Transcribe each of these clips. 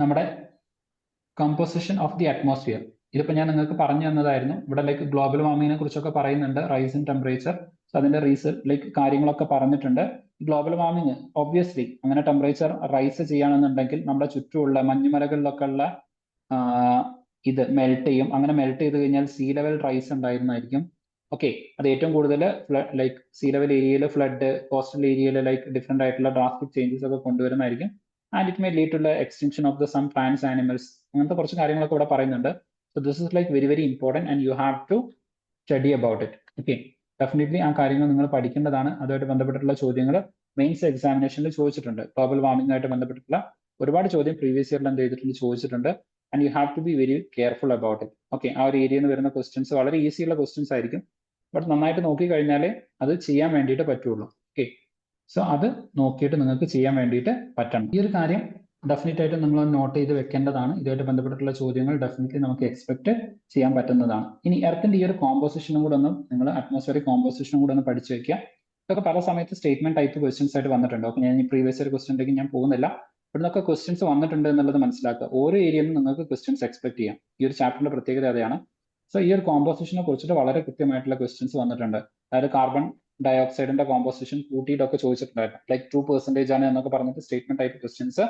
നമ്മുടെ composition of the atmosphere ഇതിപ്പോ ഞാൻ നിങ്ങൾക്ക് പറഞ്ഞു തന്നതായിരുന്നു. ഇവിടെ ലൈക്ക് ഗ്ലോബൽ വാർമിങ്ങിനെ കുറിച്ചൊക്കെ പറയുന്നുണ്ട് റൈസ് ഇൻ ടെമ്പറേച്ചർ അതിന്റെ റീസൺ ലൈക്ക് കാര്യങ്ങളൊക്കെ പറഞ്ഞിട്ടുണ്ട്. ഗ്ലോബൽ വാർമിങ് ഒബ്വിയസ്ലി അങ്ങനെ ടെമ്പറേച്ചർ റൈസ് ചെയ്യുകയാണെന്നുണ്ടെങ്കിൽ നമ്മുടെ ചുറ്റുമുള്ള മഞ്ഞുമലകളിലൊക്കെ ഉള്ള ഇത് മെൽറ്റ് ചെയ്യും. അങ്ങനെ മെൽറ്റ് ചെയ്ത് കഴിഞ്ഞാൽ സീ ലെവൽ റൈസ് ഉണ്ടായിരുന്നായിരിക്കും. ഓക്കെ അത് ഏറ്റവും കൂടുതൽ ലൈക്ക് സീ ലെവൽ ഏരിയയിൽ ഫ്ലഡ് കോസ്റ്റൽ ഏരിയയിൽ ലൈക്ക് ഡിഫറെന്റ് ആയിട്ടുള്ള ഡ്രാസ്റ്റിക് ചേഞ്ചസ് ഒക്കെ കൊണ്ടുവരുന്നതായിരിക്കും. And it may lead to extension of the some plants animals അങ്ങനത്തെ കുറച്ച് കാര്യങ്ങളൊക്കെ ഇവിടെ പറയുന്നുണ്ട്. So this is like very very important and you have to study about it okay definitely ആ കാര്യങ്ങൾ നിങ്ങൾ പഠിക്കേണ്ടതാണ്. അതുമായിട്ട് ബന്ധപ്പെട്ടിട്ടുള്ള ചോദ്യങ്ങൾ മെയിൻസ് എക്സാമിനേഷനിൽ ചോദിച്ചിട്ടുണ്ട്. ഗ്ലോബൽ വാർമിംഗ് ആയിട്ട് ബന്ധപ്പെട്ടിട്ടുള്ള ഒരുപാട് ചോദ്യം പ്രീവിയസ് ഇയറിൽ എന്ത് ചെയ്തിട്ടുണ്ട് ചോദിച്ചിട്ടുണ്ട്. And you have to be very careful about it okay ആ ഒരു ഏരിയയിൽ നിന്ന് വരുന്ന ക്വസ്റ്റ്യൻസ് വളരെ ഈസിയുള്ള ക്വസ്റ്റ്യൻസ് ആയിരിക്കും. ബട്ട് നന്നായിട്ട് നോക്കി കഴിഞ്ഞാലേ അത് ചെയ്യാൻ വേണ്ടിയിട്ട് പറ്റുള്ളൂ. ഓക്കെ സോ അത് നോക്കിയിട്ട് നിങ്ങൾക്ക് ചെയ്യാൻ വേണ്ടിയിട്ട് പറ്റണം. ഈ ഒരു കാര്യം ഡെഫിനറ്റ് ആയിട്ട് നിങ്ങൾ നോട്ട് ചെയ്ത് വെക്കേണ്ടതാണ്. ഇതുമായിട്ട് ബന്ധപ്പെട്ടിട്ടുള്ള ചോദ്യങ്ങൾ ഡെഫിനറ്റ്ലി നമുക്ക് എക്സ്പെക്ട് ചെയ്യാൻ പറ്റുന്നതാണ്. ഇനി എർത്തിന്റെ ഈ ഒരു കോമ്പോസിഷനും കൂടെ ഒന്ന് നിങ്ങൾ അറ്റ്മോസ്ഫിയറിക് കോമ്പോസിഷനും കൂടെ ഒന്ന് പഠിച്ചു വെക്കുക. ഇതൊക്കെ പല സമയത്ത് സ്റ്റേറ്റ്മെന്റ് ടൈപ്പ് ക്വസ്റ്റ്യൻസ് ആയിട്ട് വന്നിട്ടുണ്ട്. ഓക്കെ ഞാൻ ഈ പ്രീവിയസ് ഒരു ക്വസ്റ്റ്യനിലേക്ക് ഞാൻ പോകുന്നില്ല. ഇവിടുന്നൊക്കെ ക്വസ്റ്റ്യൻസ് വന്നിട്ടുണ്ട് എന്നുള്ളത് മനസ്സിലാക്കുക. ഓരോ ഏരിയയിൽ നിന്ന് നിങ്ങൾക്ക് ക്വസ്റ്റ്യൻസ് എക്സ്പെക്ട് ചെയ്യാം. ഈ ഒരു ചാപ്റ്ററിന്റെ പ്രത്യേകത അതാണ് സോ ഈ ഒരു കോമ്പോസിഷനെ കുറിച്ചിട്ട് വളരെ കൃത്യമായിട്ടുള്ള ക്വസ്റ്റ്യൻസ് വന്നിട്ടുണ്ട്. അതായത് കാർബൺ ഡയോക്സൈഡിന്റെ കോമ്പോസിഷൻ കൂട്ടിയിട്ടൊക്കെ ചോദിച്ചിട്ടുണ്ടായിരുന്നു. ലൈക്ക് ടു പെർസെന്റേജ് ആണ് എന്നൊക്കെ പറഞ്ഞിട്ട് സ്റ്റേറ്റ്മെന്റ് ടൈപ്പ് ക്വസ്റ്റ്യൻസ്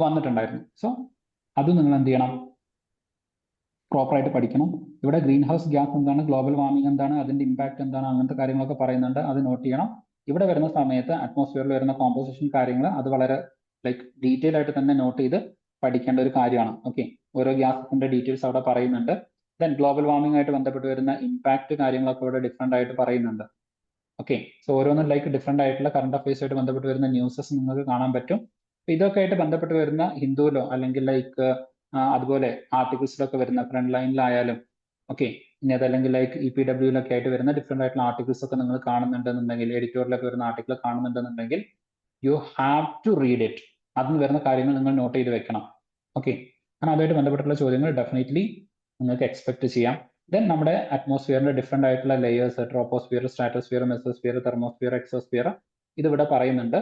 വന്നിട്ടുണ്ടായിരുന്നു. സോ അത് നിങ്ങൾ എന്ത് ചെയ്യണം? പ്രോപ്പർ ആയിട്ട് പഠിക്കണം. ഇവിടെ ഗ്രീൻ ഹൗസ് ഗ്യാസ് എന്താണ്? ഗ്ലോബൽ വാർമിംഗ് എന്താണ്? അതിന്റെ ഇമ്പാക്ട് എന്താണ്? അങ്ങനത്തെ കാര്യങ്ങളൊക്കെ പറയുന്നുണ്ട്. അത് നോട്ട് ചെയ്യണം. ഇവിടെ വരുന്ന സമയത്ത് അറ്റ്മോസ്ഫിയറിൽ വരുന്ന കോമ്പോസിഷൻ കാര്യങ്ങൾ അത് വളരെ ലൈക്ക് ഡീറ്റെയിൽ ആയിട്ട് തന്നെ നോട്ട് ചെയ്ത് പഠിക്കേണ്ട ഒരു കാര്യമാണ്. ഓക്കെ ഓരോ ഗ്യാസസിന്റെ ഡീറ്റെയിൽസ് അവിടെ പറയുന്നുണ്ട്. ദെൻ ഗ്ലോബൽ വാർമിംഗ് ആയിട്ട് ബന്ധപ്പെട്ട് വരുന്ന ഇമ്പാക്ട് കാര്യങ്ങളൊക്കെ ഇവിടെ ഡിഫറെന്റ് ആയിട്ട് പറയുന്നുണ്ട്. ഓക്കെ സോ ഓരോന്നും ലൈക്ക് ഡിഫറെന്റ് ആയിട്ടുള്ള കറണ്ട് അഫയേഴ്സുമായിട്ട് ബന്ധപ്പെട്ട് വരുന്ന ന്യൂസസ് നിങ്ങൾക്ക് കാണാൻ പറ്റും. ഇതൊക്കെ ആയിട്ട് ബന്ധപ്പെട്ട് വരുന്ന ഹിന്ദുവിലോ അല്ലെങ്കിൽ ലൈക്ക് അതുപോലെ ആർട്ടിക്കിൾസിലൊക്കെ വരുന്ന ഫ്രണ്ട് ലൈനിലായാലും ഓക്കെ ഇനി അതല്ലെങ്കിൽ ലൈക്ക് ഇ പി ഡബ്ല്യൂലൊക്കെ ആയിട്ട് വരുന്ന ഡിഫറെന്റ് ആയിട്ടുള്ള ആർട്ടിക്കിൾസ് ഒക്കെ നിങ്ങൾ കാണുന്നുണ്ടെന്നുണ്ടെങ്കിൽ എഡിറ്റോറിയലൊക്കെ വരുന്ന article കാണുന്നുണ്ടെന്നുണ്ടെങ്കിൽ you have to read it അതിന് വരുന്ന കാര്യങ്ങൾ നിങ്ങൾ നോട്ട് ചെയ്ത് വെക്കണം. ഓക്കെ കാരണം അതുമായിട്ട് ബന്ധപ്പെട്ടുള്ള ചോദ്യങ്ങൾ ഡെഫിനറ്റ്ലി നിങ്ങൾക്ക് എക്സ്പെക്ട് ചെയ്യാം. ദെൻ നമ്മുടെ അറ്റ്മോസ്ഫിയറിന്റെ ഡിഫറെന്റ് ആയിട്ടുള്ള layers troposphere stratosphere mesosphere thermosphere exosphere ഇതിവിടെ പറയുന്നുണ്ട്.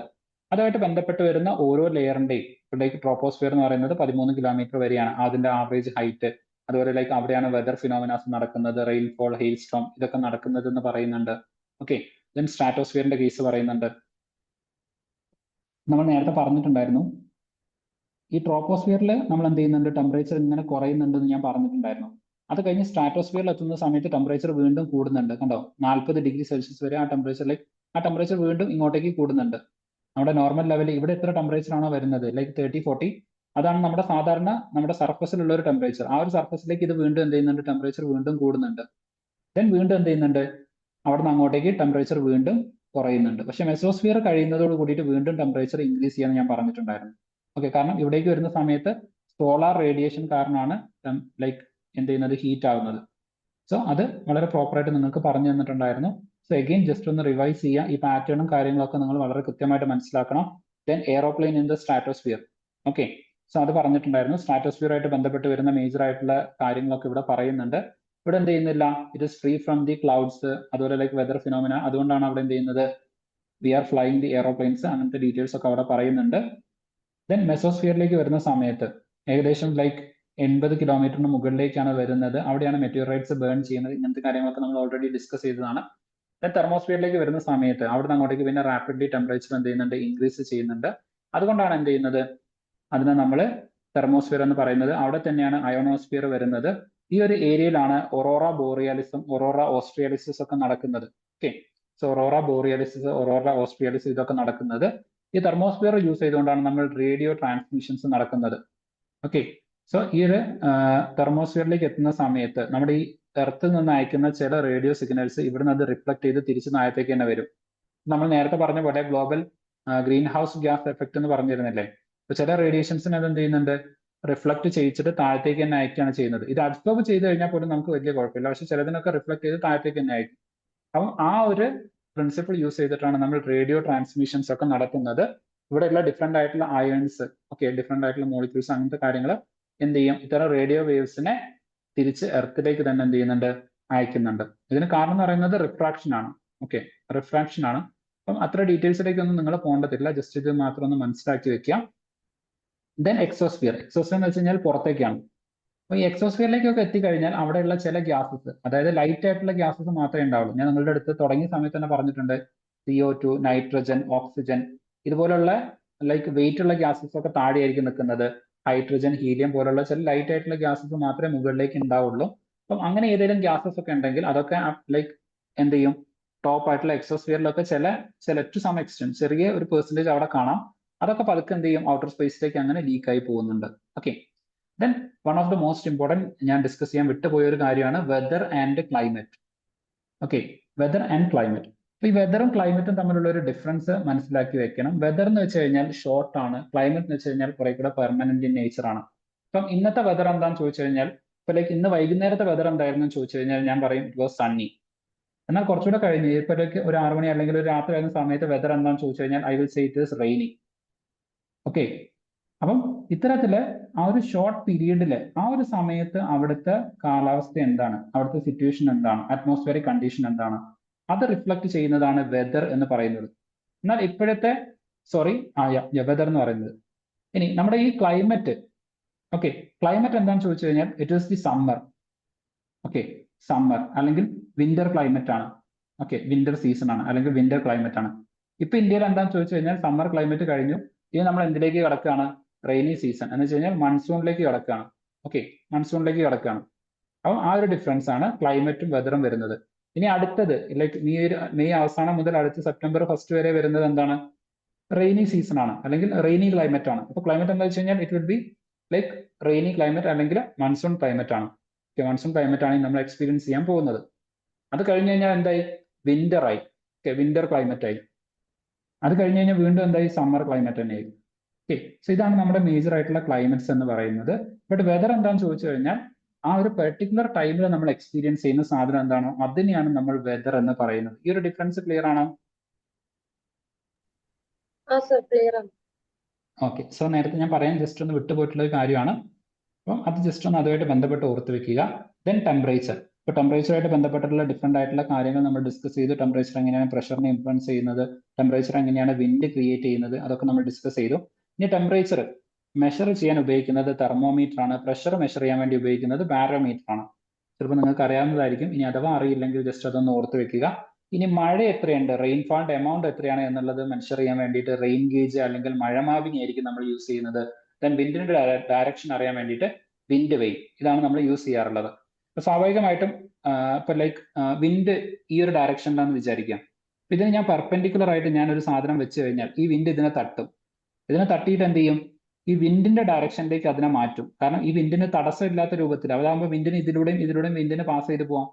അതുമായിട്ട് ബന്ധപ്പെട്ട് വരുന്ന ഓരോ ലെയറിന്റെയും ലൈക്ക് ട്രോപ്പോസ്ഫിയർ എന്ന് പറയുന്നത് പതിമൂന്ന് കിലോമീറ്റർ വരെയാണ്. അതിന്റെ ആവറേജ് ഹൈറ്റ് അതുപോലെ ലൈക്ക് അവിടെയാണ് വെതർ ഫിനോമിനാസ് നടക്കുന്നത്. റെയിൻഫോൾ ഹെയിൽ സ്റ്റോം ഇതൊക്കെ നടക്കുന്നത് എന്ന് പറയുന്നുണ്ട് ഓക്കെ ദെൻ സ്ട്രാറ്റോസ്ഫിയറിന്റെ കേസ് പറയുന്നുണ്ട്. നമ്മൾ നേരത്തെ പറഞ്ഞിട്ടുണ്ടായിരുന്നു ഈ ട്രോപ്പോസ്ഫിയറിൽ നമ്മൾ എന്ത് ചെയ്യുന്നുണ്ട്? ടെമ്പറേച്ചർ ഇങ്ങനെ കുറയുന്നുണ്ടെന്ന് ഞാൻ പറഞ്ഞിട്ടുണ്ടായിരുന്നു. അത് കഴിഞ്ഞ് സ്ട്രാറ്റോസ്ഫിയറിൽ എത്തുന്ന സമയത്ത് ടെമ്പറേച്ചർ വീണ്ടും കൂടുന്നുണ്ട്. കണ്ടോ? നാൽപ്പത് ഡിഗ്രി സെൽഷ്യസ് വരെ ആ ടെമ്പറേച്ചർ ലൈക്ക് ആ ടെമ്പറേച്ചർ വീണ്ടും ഇങ്ങോട്ടേക്ക് കൂടുന്നുണ്ട്. നമ്മുടെ നോർമൽ ലെവലിൽ ഇവിടെ എത്ര ടെമ്പറേച്ചർ ആണോ വരുന്നത്? ലൈക്ക് തേർട്ടി ഫോർട്ടി അതാണ് നമ്മുടെ സാധാരണ നമ്മുടെ സർഫസിലുള്ള ഒരു ടെമ്പറേച്ചർ ആ ഒരു സർഫസിലേക്ക് ഇത് വീണ്ടും എന്ത് ചെയ്യുന്നുണ്ട്? ടെമ്പറേച്ചർ വീണ്ടും കൂടുന്നുണ്ട്. ദെൻ വീണ്ടും എന്ത് ചെയ്യുന്നുണ്ട്? അവിടെ നിന്ന് അങ്ങോട്ടേക്ക് ടെമ്പറേച്ചർ വീണ്ടും കുറയുന്നുണ്ട്. പക്ഷെ മെസോസ്ഫിയർ കഴിയുന്നതോട് കൂടിയിട്ട് വീണ്ടും ടെമ്പറേച്ചർ ഇൻക്രീസ് ചെയ്യാൻ ഞാൻ പറഞ്ഞിട്ടുണ്ടായിരുന്നു. ഓക്കെ കാരണം ഇവിടേക്ക് വരുന്ന സമയത്ത് സോളാർ റേഡിയേഷൻ കാരണമാണ് ലൈക്ക് എന്ത് ചെയ്യുന്നത്? ഹീറ്റ് ആവുന്നത്. സോ അത് വളരെ പ്രോപ്പറായിട്ട് നിങ്ങൾക്ക് പറഞ്ഞു തന്നിട്ടുണ്ടായിരുന്നു. സോ എഗെയിൻ ജസ്റ്റ് ഒന്ന് റിവൈസ് ചെയ്യുക ഈ പാറ്റേണും കാര്യങ്ങളൊക്കെ നിങ്ങൾ വളരെ കൃത്യമായിട്ട് മനസ്സിലാക്കണം. Then aeroplane in the stratosphere okay so അത് പറഞ്ഞിട്ടുണ്ടായിരുന്നു. സ്ട്രാറ്റോസ്ഫിയർ ആയിട്ട് ബന്ധപ്പെട്ട് വരുന്ന മേജർ ആയിട്ടുള്ള കാര്യങ്ങളൊക്കെ ഇവിടെ പറയുന്നുണ്ട്. ഇവിടെ എന്ത് ചെയ്യുന്നില്ല? It is free from the clouds അതുപോലെ ലൈക്ക് വെദർ ഫിനോമിന അതുകൊണ്ടാണ് അവിടെ എന്ത് ചെയ്യുന്നത്? We are flying the aeroplanes അങ്ങനത്തെ ഡീറ്റെയിൽസ് ഒക്കെ അവിടെ പറയുന്നുണ്ട്. ദെൻ മെസോസ്ഫിയറിലേക്ക് വരുന്ന സമയത്ത് ഏകദേശം ലൈക്ക് എൺപത് കിലോമീറ്ററിന് മുകളിലേക്കാണ് വരുന്നത്. അവിടെയാണ് മെറ്റീരിയറൈറ്റ്സ് ബേൺ ചെയ്യുന്നത്. ഇങ്ങനത്തെ കാര്യങ്ങളൊക്കെ നമ്മൾ ഓൾറെഡി ഡിസ്കസ് ചെയ്തതാണ്. ദെൻ തെർമോസ്ഫിയറിലേക്ക് വരുന്ന സമയത്ത് അവിടെ നിന്ന് അങ്ങോട്ടേക്ക് പിന്നെ റാപ്പിഡ്ലി ടെമ്പറേച്ചർ എന്ത് ചെയ്യുന്നുണ്ട്? ഇൻക്രീസ് ചെയ്യുന്നുണ്ട്. അതുകൊണ്ടാണ് എന്ത് ചെയ്യുന്നത്? അതിനെ നമ്മൾ തെർമോസ്ഫിയർ എന്ന് പറയുന്നത്. അവിടെ തന്നെയാണ് അയോണോസ്ഫിയർ വരുന്നത്. ഈ ഒരു ഏരിയയിലാണ് ഒറോറ ബോറിയാലിസം ഒറോറ ഓസ്ട്രിയാലിസിസ് ഒക്കെ നടക്കുന്നത്. ഓക്കെ സോ ഒറോറ ബോറിയാലിസിസ് ഒറോറ ഓസ്ട്രിയാലിസിസ് ഇതൊക്കെ നടക്കുന്നത്. ഈ തെർമോസ്ഫിയർ യൂസ് ചെയ്തുകൊണ്ടാണ് നമ്മൾ റേഡിയോ ട്രാൻസ്മിഷൻസ് നടക്കുന്നത്. ഓക്കെ സോ ഈ ഒരു തെർമോസ്ഫിയറിലേക്ക് എത്തുന്ന സമയത്ത് നമ്മുടെ ഈ എർത്തിൽ നിന്ന് അയക്കുന്ന ചില റേഡിയോ സിഗ്നൽസ് ഇവിടുന്ന് അത് റിഫ്ലക്ട് ചെയ്ത് തിരിച്ച് താഴത്തേക്ക് തന്നെ വരും. നമ്മൾ നേരത്തെ പറഞ്ഞ പോലെ global green house gas effect എന്ന് പറഞ്ഞിരുന്നില്ലേ? അപ്പൊ ചില റേഡിയേഷൻസിന് അത് എന്ത് ചെയ്യുന്നുണ്ട്? റിഫ്ലക്ട് ചെയ്യിച്ചിട്ട് താഴത്തേക്ക് തന്നെ അയക്കുകയാണ് ചെയ്യുന്നത്. ഇത് അബ്സോർബ് ചെയ്ത് കഴിഞ്ഞാൽ പോലും നമുക്ക് വലിയ കുഴപ്പമില്ല. പക്ഷെ ചിലതിനൊക്കെ റിഫ്ലക്ട് ചെയ്ത് താഴത്തേക്ക് തന്നെ അയക്കും. അപ്പം ആ ഒരു പ്രിൻസിപ്പിൾ യൂസ് ചെയ്തിട്ടാണ് നമ്മൾ റേഡിയോ ട്രാൻസ്മിഷൻസ് ഒക്കെ നടത്തുന്നത്. ഇവിടെയുള്ള ഡിഫറെന്റ് ആയിട്ടുള്ള അയൺസ് ഓക്കെ ഡിഫറെന്റ് ആയിട്ടുള്ള മോളിക്യൂൾസ് അങ്ങനത്തെ കാര്യങ്ങൾ എന്ത് ചെയ്യും? ഇത്തരം റേഡിയോ വേവ്സിനെ തിരിച്ച് എർത്തിലേക്ക് തന്നെ എന്ത് ചെയ്യുന്നുണ്ട്? അയക്കുന്നുണ്ട്. ഇതിന് കാരണം എന്ന് പറയുന്നത് റിഫ്രാക്ഷൻ ആണ്. ഓക്കെ റിഫ്രാക്ഷൻ ആണ്. അപ്പം അത്ര ഡീറ്റെയിൽസിലേക്കൊന്നും നിങ്ങൾ പോകേണ്ടതില്ല ജസ്റ്റ് ഇത് മാത്രം ഒന്ന് മനസ്സിലാക്കി വെക്കാം. ദെൻ എക്സോസ്ഫിയർ എക്സോസ്ഫിയർ എന്ന് വെച്ച് കഴിഞ്ഞാൽ പുറത്തേക്കാണ്. അപ്പൊ ഈ എക്സോസ്ഫിയറിലേക്കൊക്കെ എത്തിക്കഴിഞ്ഞാൽ അവിടെയുള്ള ചില ഗ്യാസസ് അതായത് ലൈറ്റ് ആയിട്ടുള്ള ഗ്യാസസ് മാത്രമേ ഉണ്ടാവുള്ളൂ. ഞാൻ നിങ്ങളുടെ അടുത്ത് തുടങ്ങിയ സമയത്ത് തന്നെ പറഞ്ഞിട്ടുണ്ട്. സിഒ ടു നൈട്രജൻ ഓക്സിജൻ ഇതുപോലുള്ള ലൈക്ക് വെയിറ്റ് ഉള്ള ഗ്യാസസ് ഒക്കെ താഴെയായിരിക്കും നിൽക്കുന്നത്. ഹൈഡ്രജൻ ഹീലിയം പോലുള്ള ചില ലൈറ്റ് ആയിട്ടുള്ള ഗ്യാസസ് മാത്രമേ മുകളിലേക്ക് ഉണ്ടാവുള്ളൂ. അപ്പം അങ്ങനെ ഏതെങ്കിലും ഗ്യാസസ് ഒക്കെ ഉണ്ടെങ്കിൽ അതൊക്കെ ലൈക്ക് എന്ത് ചെയ്യും? ടോപ്പ് ആയിട്ടുള്ള എക്സോസ്ഫിയറിലൊക്കെ ചില ചില ടു സം എക്സ്റ്റെന്റ് ചെറിയ ഒരു പെർസെന്റേജ് അവിടെ കാണാം. അതൊക്കെ പതുക്കെ എന്ത് ചെയ്യും? ഔട്ടർ സ്പേസിലേക്ക് അങ്ങനെ ലീക്ക് ആയി പോകുന്നുണ്ട്. Okay then one of the most important ഞാൻ ഡിസ്കസ് ചെയ്യാൻ വിട്ടുപോയ ഒരു കാര്യമാണ് weather and climate okay weather and climate അപ്പൊ ഈ വെദറും ക്ലൈമറ്റും തമ്മിലുള്ള ഒരു ഡിഫറൻസ് മനസ്സിലാക്കി വെക്കണം. വെദർ എന്ന് വെച്ച് കഴിഞ്ഞാൽ ഷോർട്ട് ആണ്. ക്ലൈമറ്റ് എന്ന് വെച്ച് കഴിഞ്ഞാൽ കുറെ കൂടെ പെർമനന്റ് ഇൻ നേച്ചർ ആണ്. അപ്പം ഇന്നത്തെ വെദർ എന്താന്ന് ചോദിച്ചു കഴിഞ്ഞാൽ ഇപ്പൊ ലൈക്ക് ഇന്ന് വൈകുന്നേരത്തെ വെദർ എന്തായിരുന്നു ചോദിച്ചു കഴിഞ്ഞാൽ ഞാൻ പറയും ഇറ്റ് വാസ് സണ്ണി എന്നാൽ കുറച്ചുകൂടെ കഴിഞ്ഞ് ഇപ്പോഴേക്ക് ഒരു ആറ് മണി അല്ലെങ്കിൽ ഒരു രാത്രി ആയിരുന്ന സമയത്ത് വെദർ എന്താണെന്ന് ചോദിച്ചു കഴിഞ്ഞാൽ I will say it is rainy okay അപ്പം ഇത്തരത്തിൽ ആ ഒരു ഷോർട്ട് പീരീഡിൽ ആ ഒരു സമയത്ത് അവിടുത്തെ കാലാവസ്ഥ എന്താണ്? അവിടുത്തെ സിറ്റുവേഷൻ എന്താണ്? അറ്റ്മോസ്ഫിയറിക് കണ്ടീഷൻ എന്താണ്? അത് റിഫ്ലക്ട് ചെയ്യുന്നതാണ് വെതർ എന്ന് പറയുന്നത്. എന്നാൽ ഇപ്പോഴത്തെ സോറി ആ വെതർ എന്ന് പറയുന്നത്. ഇനി നമ്മുടെ ഈ ക്ലൈമറ്റ് ഓക്കെ ക്ലൈമറ്റ് എന്താണെന്ന് ചോദിച്ചു കഴിഞ്ഞാൽ it is the summer okay summer അല്ലെങ്കിൽ വിന്റർ ക്ലൈമറ്റ് ആണ്. ഓക്കെ വിന്റർ സീസൺ ആണ് അല്ലെങ്കിൽ വിന്റർ ക്ലൈമറ്റ് ആണ്. ഇപ്പൊ ഇന്ത്യയിൽ എന്താണെന്ന് ചോദിച്ചു കഴിഞ്ഞാൽ സമ്മർ ക്ലൈമറ്റ് കഴിഞ്ഞു. ഇനി നമ്മൾ എന്തിലേക്ക് കിടക്കുകയാണ്? റെയിനി സീസൺ എന്ന് വെച്ച് കഴിഞ്ഞാൽ മൺസൂണിലേക്ക് കിടക്കുകയാണ്. ഓക്കെ മൺസൂണിലേക്ക് കിടക്കുകയാണ്. അപ്പം ആ ഒരു ഡിഫറൻസ് ആണ് ക്ലൈമറ്റും വെതറും വരുന്നത്. ഇനി അടുത്തത് ലൈക്ക് മെയ് മെയ് അവസാനം മുതൽ അടുത്ത സെപ്റ്റംബർ ഫസ്റ്റ് വരെ വരുന്നത് എന്താണ്? റെയിനി സീസൺ ആണ് അല്ലെങ്കിൽ റെയിനി ക്ലൈമറ്റ് ആണ്. അപ്പോൾ ക്ലൈമറ്റ് എന്താ വെച്ച് കഴിഞ്ഞാൽ it will be like rainy climate അല്ലെങ്കിൽ മൺസൂൺ ക്ലൈമറ്റ് ആണ്. ഓക്കെ മൺസൂൺ ക്ലൈമറ്റ് ആണ് നമ്മൾ എക്സ്പീരിയൻസ് ചെയ്യാൻ പോകുന്നത്. അത് കഴിഞ്ഞ് കഴിഞ്ഞാൽ എന്തായി? വിന്റർ ആയി. ഓക്കെ വിന്റർ ക്ലൈമറ്റ് ആയി. അത് കഴിഞ്ഞ് കഴിഞ്ഞാൽ വീണ്ടും എന്തായി? സമ്മർ ക്ലൈമറ്റ് തന്നെയായി. ഓക്കെ സോ ഇതാണ് നമ്മുടെ മേജർ ആയിട്ടുള്ള ക്ലൈമറ്റ്സ് എന്ന് പറയുന്നത്. ബട്ട് വെതർ എന്താണെന്ന് ചോദിച്ചു കഴിഞ്ഞാൽ ആ ഒരു പെർട്ടിക്കുലർ ടൈമിൽ നമ്മൾ എക്സ്പീരിയൻസ് ചെയ്യുന്ന സാധനം എന്താണോ അതിനെയാണ് നമ്മൾ വെതർ എന്ന് പറയുന്നത്. ഈ ഒരു ഡിഫറൻസ് ക്ലിയർ ആണോ? ഓക്കെ സോ നേരത്തെ ഞാൻ പറയാൻ ജസ്റ്റ് ഒന്ന് വിട്ടുപോയിട്ടുള്ള ഒരു കാര്യമാണ്. അപ്പം അത് ജസ്റ്റ് ഒന്ന് അതുമായിട്ട് ബന്ധപ്പെട്ട് ഓർത്ത് വെക്കുക. ദെൻ ടെമ്പറേച്ചർ ഇപ്പോൾ ടെമ്പറേച്ചറുമായിട്ട് ബന്ധപ്പെട്ടുള്ള ഡിഫറെന്റ് ആയിട്ടുള്ള കാര്യങ്ങൾ നമ്മൾ ഡിസ്കസ് ചെയ്തു. ടെമ്പറേച്ചർ എങ്ങനെയാണ് പ്രഷറിനെ ഇൻഫ്ലുവൻസ് ചെയ്യുന്നത്? ടെമ്പറേച്ചർ എങ്ങനെയാണ് വിൻഡ് ക്രിയേറ്റ് ചെയ്യുന്നത്? അതൊക്കെ നമ്മൾ ഡിസ്കസ് ചെയ്തു. ഇനി ടെമ്പറേച്ചർ മെഷർ ചെയ്യാൻ ഉപയോഗിക്കുന്നത് തെർമോമീറ്റർ ആണ്. പ്രഷർ മെഷർ ചെയ്യാൻ വേണ്ടി ഉപയോഗിക്കുന്നത് ബാരോമീറ്റർ ആണ്. ചിലപ്പോൾ നിങ്ങൾക്ക് അറിയാവുന്നതായിരിക്കും. ഇനി അഥവാ അറിയില്ലെങ്കിൽ ജസ്റ്റ് അതൊന്ന് ഓർത്ത് വെക്കുക. ഇനി മഴ എത്രയുണ്ട്? റെയിൻഫാളിന്റെ എമൗണ്ട് എത്രയാണ് എന്നുള്ളത് മെൻഷർ ചെയ്യാൻ വേണ്ടിയിട്ട് റെയിൻ ഗേജ് അല്ലെങ്കിൽ മഴമാവിനി ആയിരിക്കും നമ്മൾ യൂസ് ചെയ്യുന്നത്. ദെൻ വിൻഡിന്റെ ഡയറക്ഷൻ അറിയാൻ വേണ്ടിയിട്ട് വിൻഡ് വെയിൻ ഇതാണ് നമ്മൾ യൂസ് ചെയ്യാറുള്ളത്. സ്വാഭാവികമായിട്ടും ഇപ്പൊ ലൈക്ക് വിൻഡ് ഈ ഒരു ഡയറക്ഷനിലാണെന്ന് വിചാരിക്കാം. ഇതിന് ഞാൻ പെർപെൻഡിക്കുലർ ആയിട്ട് ഞാൻ ഒരു സാധനം വെച്ച് കഴിഞ്ഞാൽ ഈ വിൻഡ് ഇതിനെ തട്ടും. ഇതിനെ തട്ടിയിട്ട് എന്ത് ചെയ്യും? ഈ വിൻഡിന്റെ ഡയറക്ഷനിലേക്ക് അതിനെ മാറ്റും. കാരണം ഈ വിൻഡിന് തടസ്സമില്ലാത്ത രൂപത്തിൽ അതാകുമ്പോൾ വിൻഡിന് ഇതിലൂടെയും ഇതിലൂടെയും വിൻഡിന് പാസ് ചെയ്ത് പോവാം.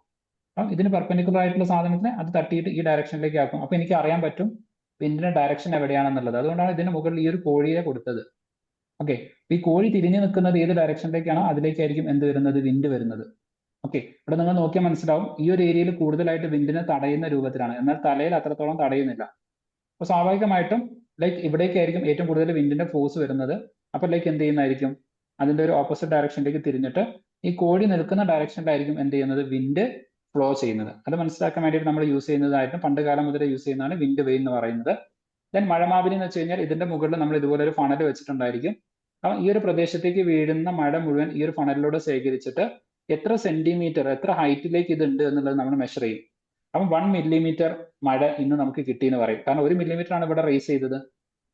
അപ്പം ഇതിന് പെർപെൻഡിക്കുലർ ആയിട്ടുള്ള സാധനത്തിന് അത് തട്ടിയിട്ട് ഈ ഡയറക്ഷനിലേക്ക് ആക്കും. അപ്പൊ എനിക്ക് അറിയാൻ പറ്റും വിൻഡിന്റെ ഡയറക്ഷൻ എവിടെയാണെന്നുള്ളത്. അതുകൊണ്ടാണ് ഇതിന് മുകളിൽ ഈ ഒരു കോഴിയെ കൊടുത്തത്. ഓക്കെ ഈ കോഴി തിരിഞ്ഞു നിൽക്കുന്നത് ഏത് ഡയറക്ഷനിലേക്കാണോ അതിലേക്കായിരിക്കും എന്ത് വരുന്നത്? വിൻഡ് വരുന്നത്. ഓക്കെ ഇവിടെ നിങ്ങൾ നോക്കിയാൽ മനസ്സിലാവും. ഈ ഒരു ഏരിയയിൽ കൂടുതലായിട്ട് വിൻഡിനെ തടയുന്ന രൂപത്തിലാണ്. എന്നാൽ തലയിൽ അത്രത്തോളം തടയുന്നില്ല. അപ്പൊ സ്വാഭാവികമായിട്ടും ലൈക്ക് ഇവിടേക്കായിരിക്കും ഏറ്റവും കൂടുതൽ വിൻഡിന്റെ ഫോഴ്സ് വരുന്നത്. അപ്പൊ ലൈക്ക് എന്ത് ചെയ്യുന്നതായിരിക്കും? അതിന്റെ ഒരു ഓപ്പോസിറ്റ് ഡയറക്ഷനിലേക്ക് തിരിഞ്ഞിട്ട് ഈ കോഴി നിൽക്കുന്ന ഡയറക്ഷനിലായിരിക്കും എന്ത് ചെയ്യുന്നത്? വിൻഡ് ഫ്ലോ ചെയ്യുന്നത്. അത് മനസ്സിലാക്കാൻ വേണ്ടിയിട്ട് നമ്മൾ യൂസ് ചെയ്യുന്നതായിട്ട് പണ്ട് കാലം മുതൽ യൂസ് ചെയ്യുന്നതാണ് വിൻഡ് വേ എന്ന് പറയുന്നത്. ദെൻ മഴമാവിനി എന്ന് വെച്ച് കഴിഞ്ഞാൽ ഇതിന്റെ മുകളിൽ നമ്മൾ ഇതുപോലെ ഒരു ഫണൽ വെച്ചിട്ടുണ്ടായിരിക്കും. അപ്പം ഈ ഒരു പ്രദേശത്തേക്ക് വീഴുന്ന മഴ മുഴുവൻ ഈ ഒരു ഫണലിലൂടെ ശേഖരിച്ചിട്ട് എത്ര സെന്റിമീറ്റർ എത്ര ഹൈറ്റിലേക്ക് ഇത് ഉണ്ട് എന്നുള്ളത് നമ്മൾ മെഷർ ചെയ്യും. അപ്പം വൺ മില്ലിമീറ്റർ മഴ ഇന്ന് നമുക്ക് കിട്ടി എന്ന് പറയും. കാരണം ഒരു മില്ലിമീറ്റർ ആണ് ഇവിടെ റേസ് ചെയ്തത്.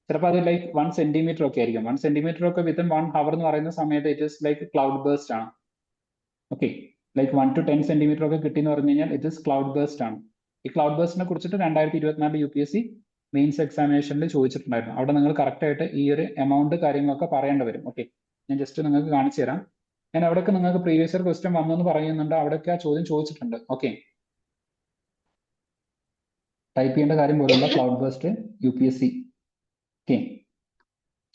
ചിലപ്പോൾ അത് ലൈക്ക് വൺ സെന്റിമീറ്റർ ഒക്കെ ആയിരിക്കും. വൺ സെന്റിമീറ്റർ ഒക്കെ വിത്തിൻ വൺ ഹവർ എന്ന് പറയുന്ന സമയത്ത് it is like cloud burst ആണ്. Okay like one two ten centimetre ഒക്കെ കിട്ടി എന്ന് പറഞ്ഞു കഴിഞ്ഞാൽ ഇറ്റ് ഇസ് ക്ലൗഡ് ബേസ്റ്റ് ആണ്. ഈ ക്ലൗഡ് ബേസ്റ്റിനെ കുറിച്ചിട്ട് രണ്ടായിരത്തി ഇരുപത്തിനാല് U P S C mains എക്സാമിനേഷനിൽ ചോദിച്ചിട്ടുണ്ടായിരുന്നു. അവിടെ നിങ്ങൾ കറക്റ്റ് ആയിട്ട് ഈ ഒരു എമൗണ്ട് കാര്യങ്ങളൊക്കെ പറയേണ്ടി വരും. ഓക്കെ ഞാൻ ജസ്റ്റ് നിങ്ങൾക്ക് കാണിച്ചു തരാം. ഞാൻ അവിടെയൊക്കെ നിങ്ങൾക്ക് പ്രീവിയസ് ഇയർ ക്വസ്റ്റ്യൻ വന്നു എന്ന് പറയുന്നുണ്ട്. അവിടെയൊക്കെ ആ ചോദ്യം ചോദിച്ചിട്ടുണ്ട്. ഓക്കെ ടൈപ്പ് ചെയ്യേണ്ട കാര്യം പോലുള്ള cloud based U P S C okay